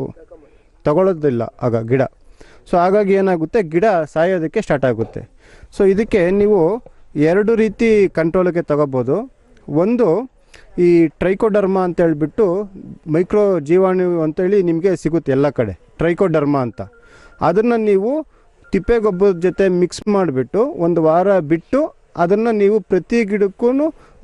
ತಗೊಳ್ಳೋದಿಲ್ಲ ಆಗ ಗಿಡ. ಸೊ ಹಾಗಾಗಿ ಏನಾಗುತ್ತೆ, ಗಿಡ ಸಾಯೋದಕ್ಕೆ ಸ್ಟಾರ್ಟ್ ಆಗುತ್ತೆ. ಸೊ ಇದಕ್ಕೆ ನೀವು ಎರಡು ರೀತಿ ಕಂಟ್ರೋಲಿಗೆ ತಗೋಬೋದು. ಒಂದು ಈ ಟ್ರೈಕೋಡರ್ಮಾ ಅಂತ ಹೇಳ್ಬಿಟ್ಟು ಮೈಕ್ರೋ ಜೀವಾಣು ಅಂತೇಳಿ ನಿಮಗೆ ಸಿಗುತ್ತೆ ಎಲ್ಲ ಕಡೆ, ಟ್ರೈಕೋಡರ್ಮಾ ಅಂತ. ಅದನ್ನು ನೀವು ತಿಪ್ಪೆ ಗೊಬ್ಬರದ ಜೊತೆ ಮಿಕ್ಸ್ ಮಾಡಿಬಿಟ್ಟು ಒಂದು ವಾರ ಬಿಟ್ಟು ಅದನ್ನು ನೀವು ಪ್ರತಿ ಗಿಡಕ್ಕೂ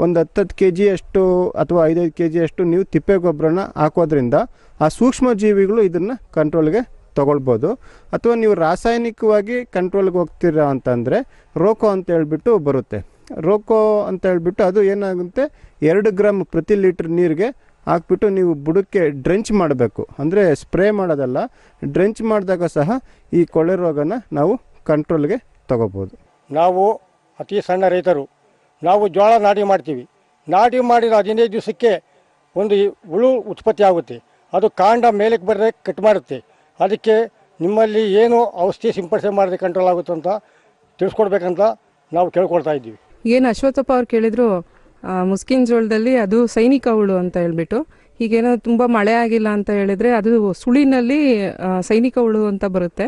ಒಂದು ಹತ್ತತ್ತು ಕೆ ಜಿಯಷ್ಟು ಅಥವಾ ಐದೈದು ಕೆ ಜಿಯಷ್ಟು ನೀವು ತಿಪ್ಪೆ ಗೊಬ್ಬರನ ಹಾಕೋದ್ರಿಂದ ಆ ಸೂಕ್ಷ್ಮ ಜೀವಿಗಳು ಇದನ್ನು ಕಂಟ್ರೋಲ್ಗೆ ತೊಗೊಳ್ಬೋದು. ಅಥವಾ ನೀವು ರಾಸಾಯನಿಕವಾಗಿ ಕಂಟ್ರೋಲ್ಗೆ ಹೋಗ್ತೀರಾ ಅಂತಂದರೆ ರೋಕೋ ಅಂತ ಹೇಳ್ಬಿಟ್ಟು ಬರುತ್ತೆ. ರೋಕೋ ಅಂತ ಹೇಳ್ಬಿಟ್ಟು ಅದು ಏನಾಗುತ್ತೆ? ಎರಡು ಗ್ರಾಮ್ ಪ್ರತಿ ಲೀಟ್ರ್ ನೀರಿಗೆ ಹಾಕ್ಬಿಟ್ಟು ನೀವು ಬುಡಕ್ಕೆ ಡ್ರೆಂಚ್ ಮಾಡಬೇಕು. ಅಂದರೆ ಸ್ಪ್ರೇ ಮಾಡೋದಲ್ಲ, ಡ್ರೆಂಚ್ ಮಾಡಿದಾಗ ಸಹ ಈ ಕೊಳೆ ರೋಗನ ನಾವು ಕಂಟ್ರೋಲ್ಗೆ ತಗೋಬೋದು. ನಾವು ಅತಿ ಸಣ್ಣ ರೈತರು. ನಾವು ಜೋಳ ನಾಟಿ ಮಾಡ್ತೀವಿ. ನಾಟಿ ಮಾಡಿದ ಹದಿನೈದು ದಿವಸಕ್ಕೆ ಒಂದು ಹುಳು ಉತ್ಪತ್ತಿ ಆಗುತ್ತೆ. ಅದು ಕಾಂಡ ಮೇಲಕ್ಕೆ ಬರದೆ ಕಟ್ ಮಾಡುತ್ತೆ. ಅದಕ್ಕೆ ನಿಮ್ಮಲ್ಲಿ ಏನು ಔಷಧಿ ಸಿಂಪಡಿಸೆ ಮಾಡಿದ್ರೆ ಕಂಟ್ರೋಲ್ ಆಗುತ್ತೆ ಅಂತ ತಿಳಿಸ್ಕೊಡ್ಬೇಕಂತ ನಾವು ಕೇಳ್ಕೊಳ್ತಾ ಇದ್ದೀವಿ. ಏನು ಅಶ್ವತ್ಥಪ್ಪ ಅವ್ರು ಕೇಳಿದ್ರು ಮುಸ್ಕಿನ್ ಜೋಳದಲ್ಲಿ ಅದು ಸೈನಿಕ ಹುಳು ಅಂತ ಹೇಳ್ಬಿಟ್ಟು. ಈಗೇನೋ ತುಂಬ ಮಳೆ ಆಗಿಲ್ಲ ಅಂತ ಹೇಳಿದ್ರೆ ಅದು ಸುಳಿನಲ್ಲಿ ಸೈನಿಕ ಹುಳು ಅಂತ ಬರುತ್ತೆ.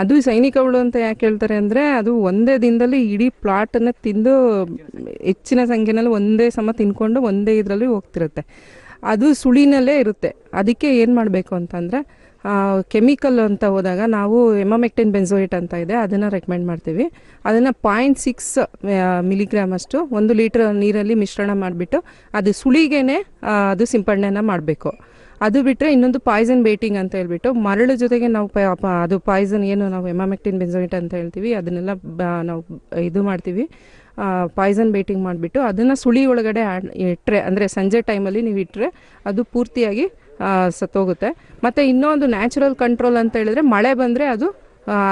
ಅದು ಸೈನಿಕ ಹುಳು ಅಂತ ಯಾಕೆ ಹೇಳ್ತಾರೆ ಅಂದರೆ, ಅದು ಒಂದೇ ದಿನದಲ್ಲಿ ಇಡೀ ಪ್ಲಾಟನ್ನು ತಿಂದು ಹೆಚ್ಚಿನ ಸಂಖ್ಯೆನಲ್ಲಿ ಒಂದೇ ಸಮ ತಿನ್ಕೊಂಡು ಒಂದೇ ಇದರಲ್ಲಿ ಹೋಗ್ತಿರುತ್ತೆ. ಅದು ಸುಳಿನಲ್ಲೇ ಇರುತ್ತೆ. ಅದಕ್ಕೆ ಏನು ಮಾಡಬೇಕು ಅಂತಂದರೆ ಕೆಮಿಕಲ್ ಅಂತ ಹೋದಾಗ ನಾವು ಎಮಮೆಕ್ಟಿನ್ ಬೆನ್ಸೋಯಿಟ್ ಅಂತ ಇದೆ, ಅದನ್ನು ರೆಕಮೆಂಡ್ ಮಾಡ್ತೀವಿ. ಅದನ್ನು ಪಾಯಿಂಟ್ ಸಿಕ್ಸ್ ಮಿಲಿಗ್ರಾಮ್ ಅಷ್ಟು, ಒಂದು ಲೀಟ್ರ್ ನೀರಲ್ಲಿ ಮಿಶ್ರಣ ಮಾಡಿಬಿಟ್ಟು ಅದು ಸುಳಿಗೇನೆ ಅದು ಸಿಂಪಡಣೆನ ಮಾಡಬೇಕು. ಅದು ಬಿಟ್ಟರೆ ಇನ್ನೊಂದು ಪಾಯ್ಸನ್ ಬೇಟಿಂಗ್ ಅಂತ ಹೇಳ್ಬಿಟ್ಟು ಮರಳು ಜೊತೆಗೆ ನಾವು ಅದು ಪಾಯ್ಸನ್ ಏನು ನಾವು ಎಮಾಮೆಕ್ಟಿನ್ ಬೆನ್ಸೋಯಿಟ್ ಅಂತ ಹೇಳ್ತೀವಿ, ಅದನ್ನೆಲ್ಲ ನಾವು ಇದು ಮಾಡ್ತೀವಿ. ಪಾಯ್ಸನ್ ಬೇಟಿಂಗ್ ಮಾಡಿಬಿಟ್ಟು ಅದನ್ನು ಸುಳಿ ಒಳಗಡೆ ಇಟ್ಟರೆ ಅಂದರೆ ಸಂಜೆ ಟೈಮಲ್ಲಿ ನೀವು ಇಟ್ಟರೆ ಅದು ಪೂರ್ತಿಯಾಗಿ ಸತ್ತೋಗುತ್ತೆ ಮತ್ತು ಇನ್ನೊಂದು ನ್ಯಾಚುರಲ್ ಕಂಟ್ರೋಲ್ ಅಂತ ಹೇಳಿದ್ರೆ ಮಳೆ ಬಂದರೆ ಅದು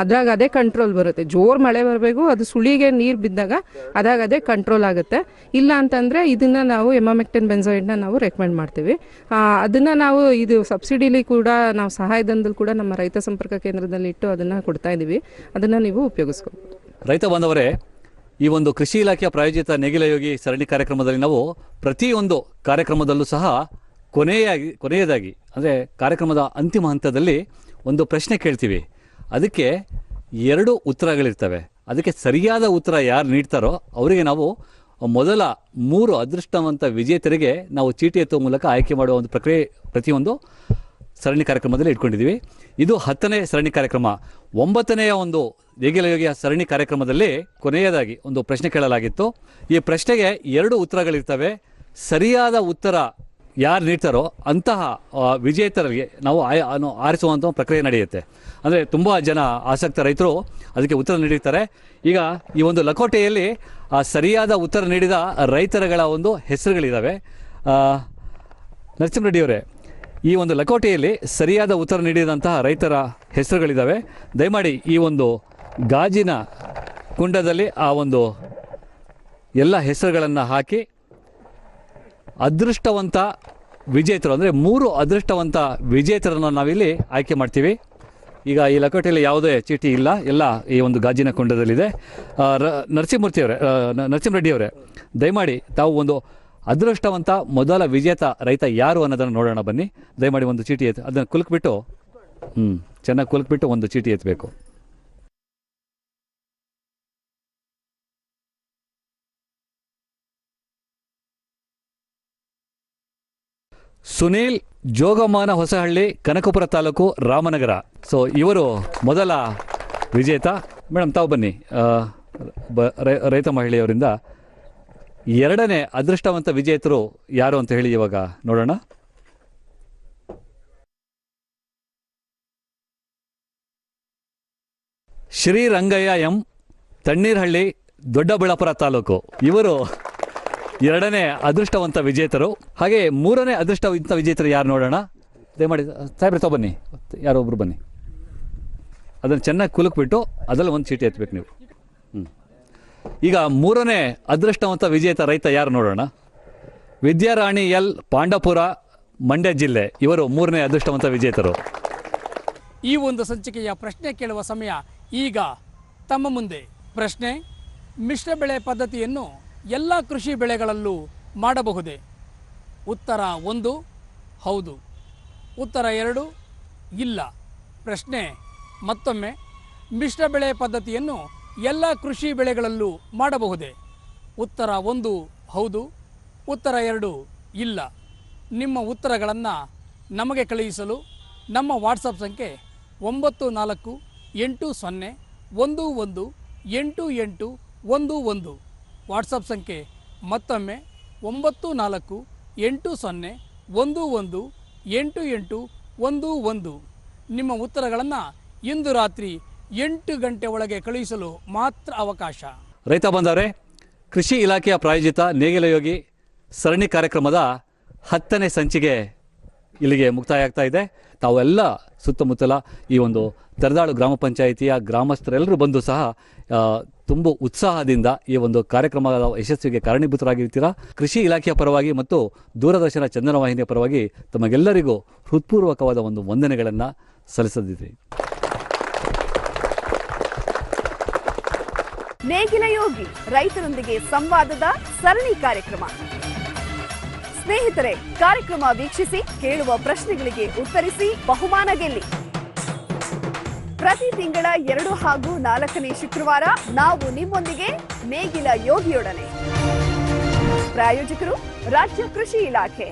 ಅದ್ರಾಗ ಅದೇ ಕಂಟ್ರೋಲ್ ಬರುತ್ತೆ. ಜೋರು ಮಳೆ ಬರಬೇಕು, ಅದು ಸುಳಿಗೆ ನೀರು ಬಿದ್ದಾಗ ಅದಾಗ ಅದೇ ಕಂಟ್ರೋಲ್ ಆಗುತ್ತೆ. ಇಲ್ಲ ಅಂತಂದರೆ ಇದನ್ನು ನಾವು ಎಮಾಮೆಕ್ಟಿನ್ ಬೆನ್ಸೋಯಿಡ್ನ ನಾವು ರೆಕಮೆಂಡ್ ಮಾಡ್ತೀವಿ. ಅದನ್ನು ನಾವು ಇದು ಸಬ್ಸಿಡಿಲಿ ಕೂಡ ನಾವು ಸಹಾಯಧನದಲ್ಲಿ ಕೂಡ ನಮ್ಮ ರೈತ ಸಂಪರ್ಕ ಕೇಂದ್ರದಲ್ಲಿ ಇಟ್ಟು ಅದನ್ನು ಕೊಡ್ತಾ ಇದ್ದೀವಿ ಅದನ್ನು ನೀವು ಉಪಯೋಗಿಸ್ಕೋಬೋದು. ರೈತ ಬಾಂಧವರೇ ಈ ಒಂದು ಕೃಷಿ ಇಲಾಖೆಯ ಪ್ರಾಯೋಜಿತ ನೇಗಿಲಯೋಗಿ ಸರಣಿ ಕಾರ್ಯಕ್ರಮದಲ್ಲಿ ನಾವು ಪ್ರತಿಯೊಂದು ಕಾರ್ಯಕ್ರಮದಲ್ಲೂ ಸಹ ಕೊನೆಯಾಗಿ, ಕೊನೆಯದಾಗಿ, ಅಂದರೆ ಕಾರ್ಯಕ್ರಮದ ಅಂತಿಮ ಹಂತದಲ್ಲಿ ಒಂದು ಪ್ರಶ್ನೆ ಕೇಳ್ತೀವಿ. ಅದಕ್ಕೆ ಎರಡು ಉತ್ತರಗಳಿರ್ತವೆ. ಅದಕ್ಕೆ ಸರಿಯಾದ ಉತ್ತರ ಯಾರು ನೀಡ್ತಾರೋ ಅವರಿಗೆ ನಾವು ಮೊದಲ ಮೂರು ಅದೃಷ್ಟವಂತ ವಿಜೇತರಿಗೆ ನಾವು ಚೀಟಿ ಎತ್ತುವ ಮೂಲಕ ಆಯ್ಕೆ ಮಾಡುವ ಒಂದು ಪ್ರಕ್ರಿಯೆ, ಪ್ರತಿಯೊಂದು ಸರಣಿ ಕಾರ್ಯಕ್ರಮದಲ್ಲಿ ಇಟ್ಕೊಂಡಿದ್ದೀವಿ. ಇದು ಹತ್ತನೇ ಸರಣಿ ಕಾರ್ಯಕ್ರಮ. ಒಂಬತ್ತನೆಯ ಒಂದು ನೇಗಿಲ ಯೋಗಿಯ ಸರಣಿ ಕಾರ್ಯಕ್ರಮದಲ್ಲಿ ಕೊನೆಯದಾಗಿ ಒಂದು ಪ್ರಶ್ನೆ ಕೇಳಲಾಗಿತ್ತು. ಈ ಪ್ರಶ್ನೆಗೆ ಎರಡು ಉತ್ತರಗಳಿರ್ತವೆ. ಸರಿಯಾದ ಉತ್ತರ ಯಾರು ನೀಡ್ತಾರೋ ಅಂತಹ ವಿಜೇತರಿಗೆ ನಾವು ಆರಿಸುವಂಥ ಪ್ರಕ್ರಿಯೆ ನಡೆಯುತ್ತೆ. ಅಂದರೆ ತುಂಬ ಜನ ಆಸಕ್ತ ರೈತರು ಅದಕ್ಕೆ ಉತ್ತರ ನೀಡಿರ್ತಾರೆ. ಈಗ ಈ ಒಂದು ಲಕೋಟೆಯಲ್ಲಿ, ಆ, ಸರಿಯಾದ ಉತ್ತರ ನೀಡಿದ ರೈತರುಗಳ ಒಂದು ಹೆಸರುಗಳಿದ್ದಾವೆ ರೆಡ್ಡಿ ನರಸಿಂಹರೆಡ್ಡಿಯವರೇ, ಈ ಒಂದು ಲಕೋಟೆಯಲ್ಲಿ ಸರಿಯಾದ ಉತ್ತರ ನೀಡಿದಂತಹ ರೈತರ ಹೆಸರುಗಳಿದ್ದಾವೆ ದಯಮಾಡಿ ಈ ಒಂದು ಗಾಜಿನ ಕುಂಡದಲ್ಲಿ ಆ ಒಂದು ಎಲ್ಲ ಹೆಸರುಗಳನ್ನು ಹಾಕಿ ಅದೃಷ್ಟವಂತ ವಿಜೇತರು, ಅಂದರೆ ಮೂರು ಅದೃಷ್ಟವಂತ ವಿಜೇತರನ್ನು ನಾವಿಲ್ಲಿ ಆಯ್ಕೆ ಮಾಡ್ತೀವಿ. ಈಗ ಈ ಲಕೋಟೆಯಲ್ಲಿ ಯಾವುದೇ ಚೀಟಿ ಇಲ್ಲ, ಎಲ್ಲ ಈ ಒಂದು ಗಾಜಿನ ಕುಂಡದಲ್ಲಿದೆ. ರ ನರಸಿಂಹಮೂರ್ತಿಯವರೇ ನರಸಿಂಹರೆಡ್ಡಿಯವರೇ ದಯಮಾಡಿ ತಾವು ಒಂದು ಅದೃಷ್ಟವಂತ ಮೊದಲ ವಿಜೇತ ರೈತ ಯಾರು ಅನ್ನೋದನ್ನು ನೋಡೋಣ ಬನ್ನಿ. ದಯಮಾಡಿ ಒಂದು ಚೀಟಿ ಎತ್ತು ಅದನ್ನು ಕುಲುಕ್ಬಿಟ್ಟು ಹ್ಞೂ ಚೆನ್ನಾಗಿ ಕುಲುಕ್ಬಿಟ್ಟು ಒಂದು ಚೀಟಿ ಎತ್ತಬೇಕು ಸುನೀಲ್ ಜೋಗಮಾನ ಹೊಸಹಳ್ಳಿ, ಕನಕಪುರ ತಾಲೂಕು, ರಾಮನಗರ. ಸೊ ಇವರು ಮೊದಲ ವಿಜೇತ. ಮೇಡಮ್ ತಾವು ಬನ್ನಿ. ರೈತ ಮಹಿಳೆಯವರಿಂದ ಎರಡನೇ ಅದೃಷ್ಟವಂತ ವಿಜೇತರು ಯಾರು ಅಂತ ಹೇಳಿ ಇವಾಗ ನೋಡೋಣ. ಶ್ರೀರಂಗಯ್ಯ ಎಂ, ತಣ್ಣೀರ್ಹಳ್ಳಿ, ದೊಡ್ಡಬಳ್ಳಾಪುರ ತಾಲೂಕು. ಇವರು ಎರಡನೇ ಅದೃಷ್ಟವಂತ ವಿಜೇತರು. ಹಾಗೆ ಮೂರನೇ ಅದೃಷ್ಟವಂತ ವಿಜೇತರು ಯಾರು ನೋಡೋಣ? ದಯಮಾಡಿ ಸಾಹೇಬ್ರೆ ಬನ್ನಿ. ಯಾರೋ ಒಬ್ರು ಬನ್ನಿ. ಅದನ್ನು ಚೆನ್ನಾಗಿ ಕುಲುಕ್ಬಿಟ್ಟು ಅದರಲ್ಲಿ ಒಂದು ಚೀಟಿ ಎತ್ತಬೇಕು ನೀವು. ಈಗ ಮೂರನೇ ಅದೃಷ್ಟವಂತ ವಿಜೇತ ರೈತ ಯಾರು ನೋಡೋಣ? ವಿದ್ಯಾರಾಣಿ ಎಲ್ ಪಾಂಡಪುರ, ಮಂಡ್ಯ ಜಿಲ್ಲೆ. ಇವರು ಮೂರನೇ ಅದೃಷ್ಟವಂತ ವಿಜೇತರು. ಈ ಒಂದು ಸಂಚಿಕೆಯ ಪ್ರಶ್ನೆ ಕೇಳುವ ಸಮಯ ಈಗ ತಮ್ಮ ಮುಂದೆ. ಪ್ರಶ್ನೆ, ಮಿಶ್ರ ಬೆಳೆ ಪದ್ಧತಿಯನ್ನು ಎಲ್ಲ ಕೃಷಿ ಬೆಳೆಗಳಲ್ಲೂ ಮಾಡಬಹುದೇ? ಉತ್ತರ ಒಂದು, ಹೌದು. ಉತ್ತರ ಎರಡು, ಇಲ್ಲ. ಪ್ರಶ್ನೆ ಮತ್ತೊಮ್ಮೆ. ಮಿಶ್ರ ಬೆಳೆ ಪದ್ಧತಿಯನ್ನು ಎಲ್ಲ ಕೃಷಿ ಬೆಳೆಗಳಲ್ಲೂ ಮಾಡಬಹುದೇ? ಉತ್ತರ ಒಂದು, ಹೌದು. ಉತ್ತರ ಎರಡು, ಇಲ್ಲ. ನಿಮ್ಮ ಉತ್ತರಗಳನ್ನು ನಮಗೆ ಕಳುಹಿಸಲು ನಮ್ಮ ವಾಟ್ಸಪ್ ಸಂಖ್ಯೆ ಒಂಬತ್ತು ನಾಲ್ಕು ಎಂಟು ಸೊನ್ನೆ ಒಂದು ಒಂದು ಎಂಟು ಎಂಟು ಒಂದು ಒಂದು. ವಾಟ್ಸಪ್ ಸಂಖ್ಯೆ ಮತ್ತೊಮ್ಮೆ ಒಂಬತ್ತು ನಾಲ್ಕು ಎಂಟು ಸೊನ್ನೆ ಒಂದು ಒಂದು ಎಂಟು ಎಂಟು ಒಂದು ಒಂದು. ನಿಮ್ಮ ಉತ್ತರಗಳನ್ನು ಇಂದು ರಾತ್ರಿ ಎಂಟು ಗಂಟೆ ಒಳಗೆ ಕಳುಹಿಸಲು ಮಾತ್ರ ಅವಕಾಶ. ರೈತ ಬಂದವರೇ ಕೃಷಿ ಇಲಾಖೆಯ ಪ್ರಾಯೋಜಿತ ನೇಗಿಲಯೋಗಿ ಸರಣಿ ಕಾರ್ಯಕ್ರಮದ ಹತ್ತನೇ ಸಂಚಿಕೆ ಇಲ್ಲಿಗೆ ಮುಕ್ತಾಯ ಆಗ್ತಾ ಇದೆ. ತಾವೆಲ್ಲ ಸುತ್ತಮುತ್ತಲ ಈ ಒಂದು ತೆರದಾಳು ಗ್ರಾಮ ಪಂಚಾಯಿತಿಯ ಗ್ರಾಮಸ್ಥರೆಲ್ಲರೂ ಬಂದು ಸಹ ತುಂಬ ಉತ್ಸಾಹದಿಂದ ಈ ಒಂದು ಕಾರ್ಯಕ್ರಮದ ಯಶಸ್ವಿಗೆ ಕಾರಣೀಭೂತರಾಗಿರ್ತೀರಾ? ಕೃಷಿ ಇಲಾಖೆಯ ಪರವಾಗಿ ಮತ್ತು ದೂರದರ್ಶನ ಚಂದನ ವಾಹಿನಿಯ ಪರವಾಗಿ ತಮಗೆಲ್ಲರಿಗೂ ಹೃತ್ಪೂರ್ವಕವಾದ ಒಂದು ವಂದನೆಗಳನ್ನು ಸಲ್ಲಿಸದಿದೆ ನೇಗಿನ ಯೋಗಿ ರೈತರೊಂದಿಗೆ ಸಂವಾದದ ಸರಣಿ ಕಾರ್ಯಕ್ರಮ. ಸ್ನೇಹಿತರೆ, ಕಾರ್ಯಕ್ರಮ ವೀಕ್ಷಿಸಿ ಕೇಳುವ ಪ್ರಶ್ನೆಗಳಿಗೆ ಉತ್ತರಿಸಿ ಬಹುಮಾನ ಗೆಲ್ಲಿ. ಪ್ರತಿ ತಿಂಗಳ ಎರಡು ಹಾಗೂ ನಾಲ್ಕನೇ ಶುಕ್ರವಾರ ನಾವು ನಿಮ್ಮೊಂದಿಗೆ ನೇಗಿಲ ಯೋಗಿಯೊಡನೆ. ಪ್ರಾಯೋಜಕರು, ರಾಜ್ಯ ಕೃಷಿ ಇಲಾಖೆ.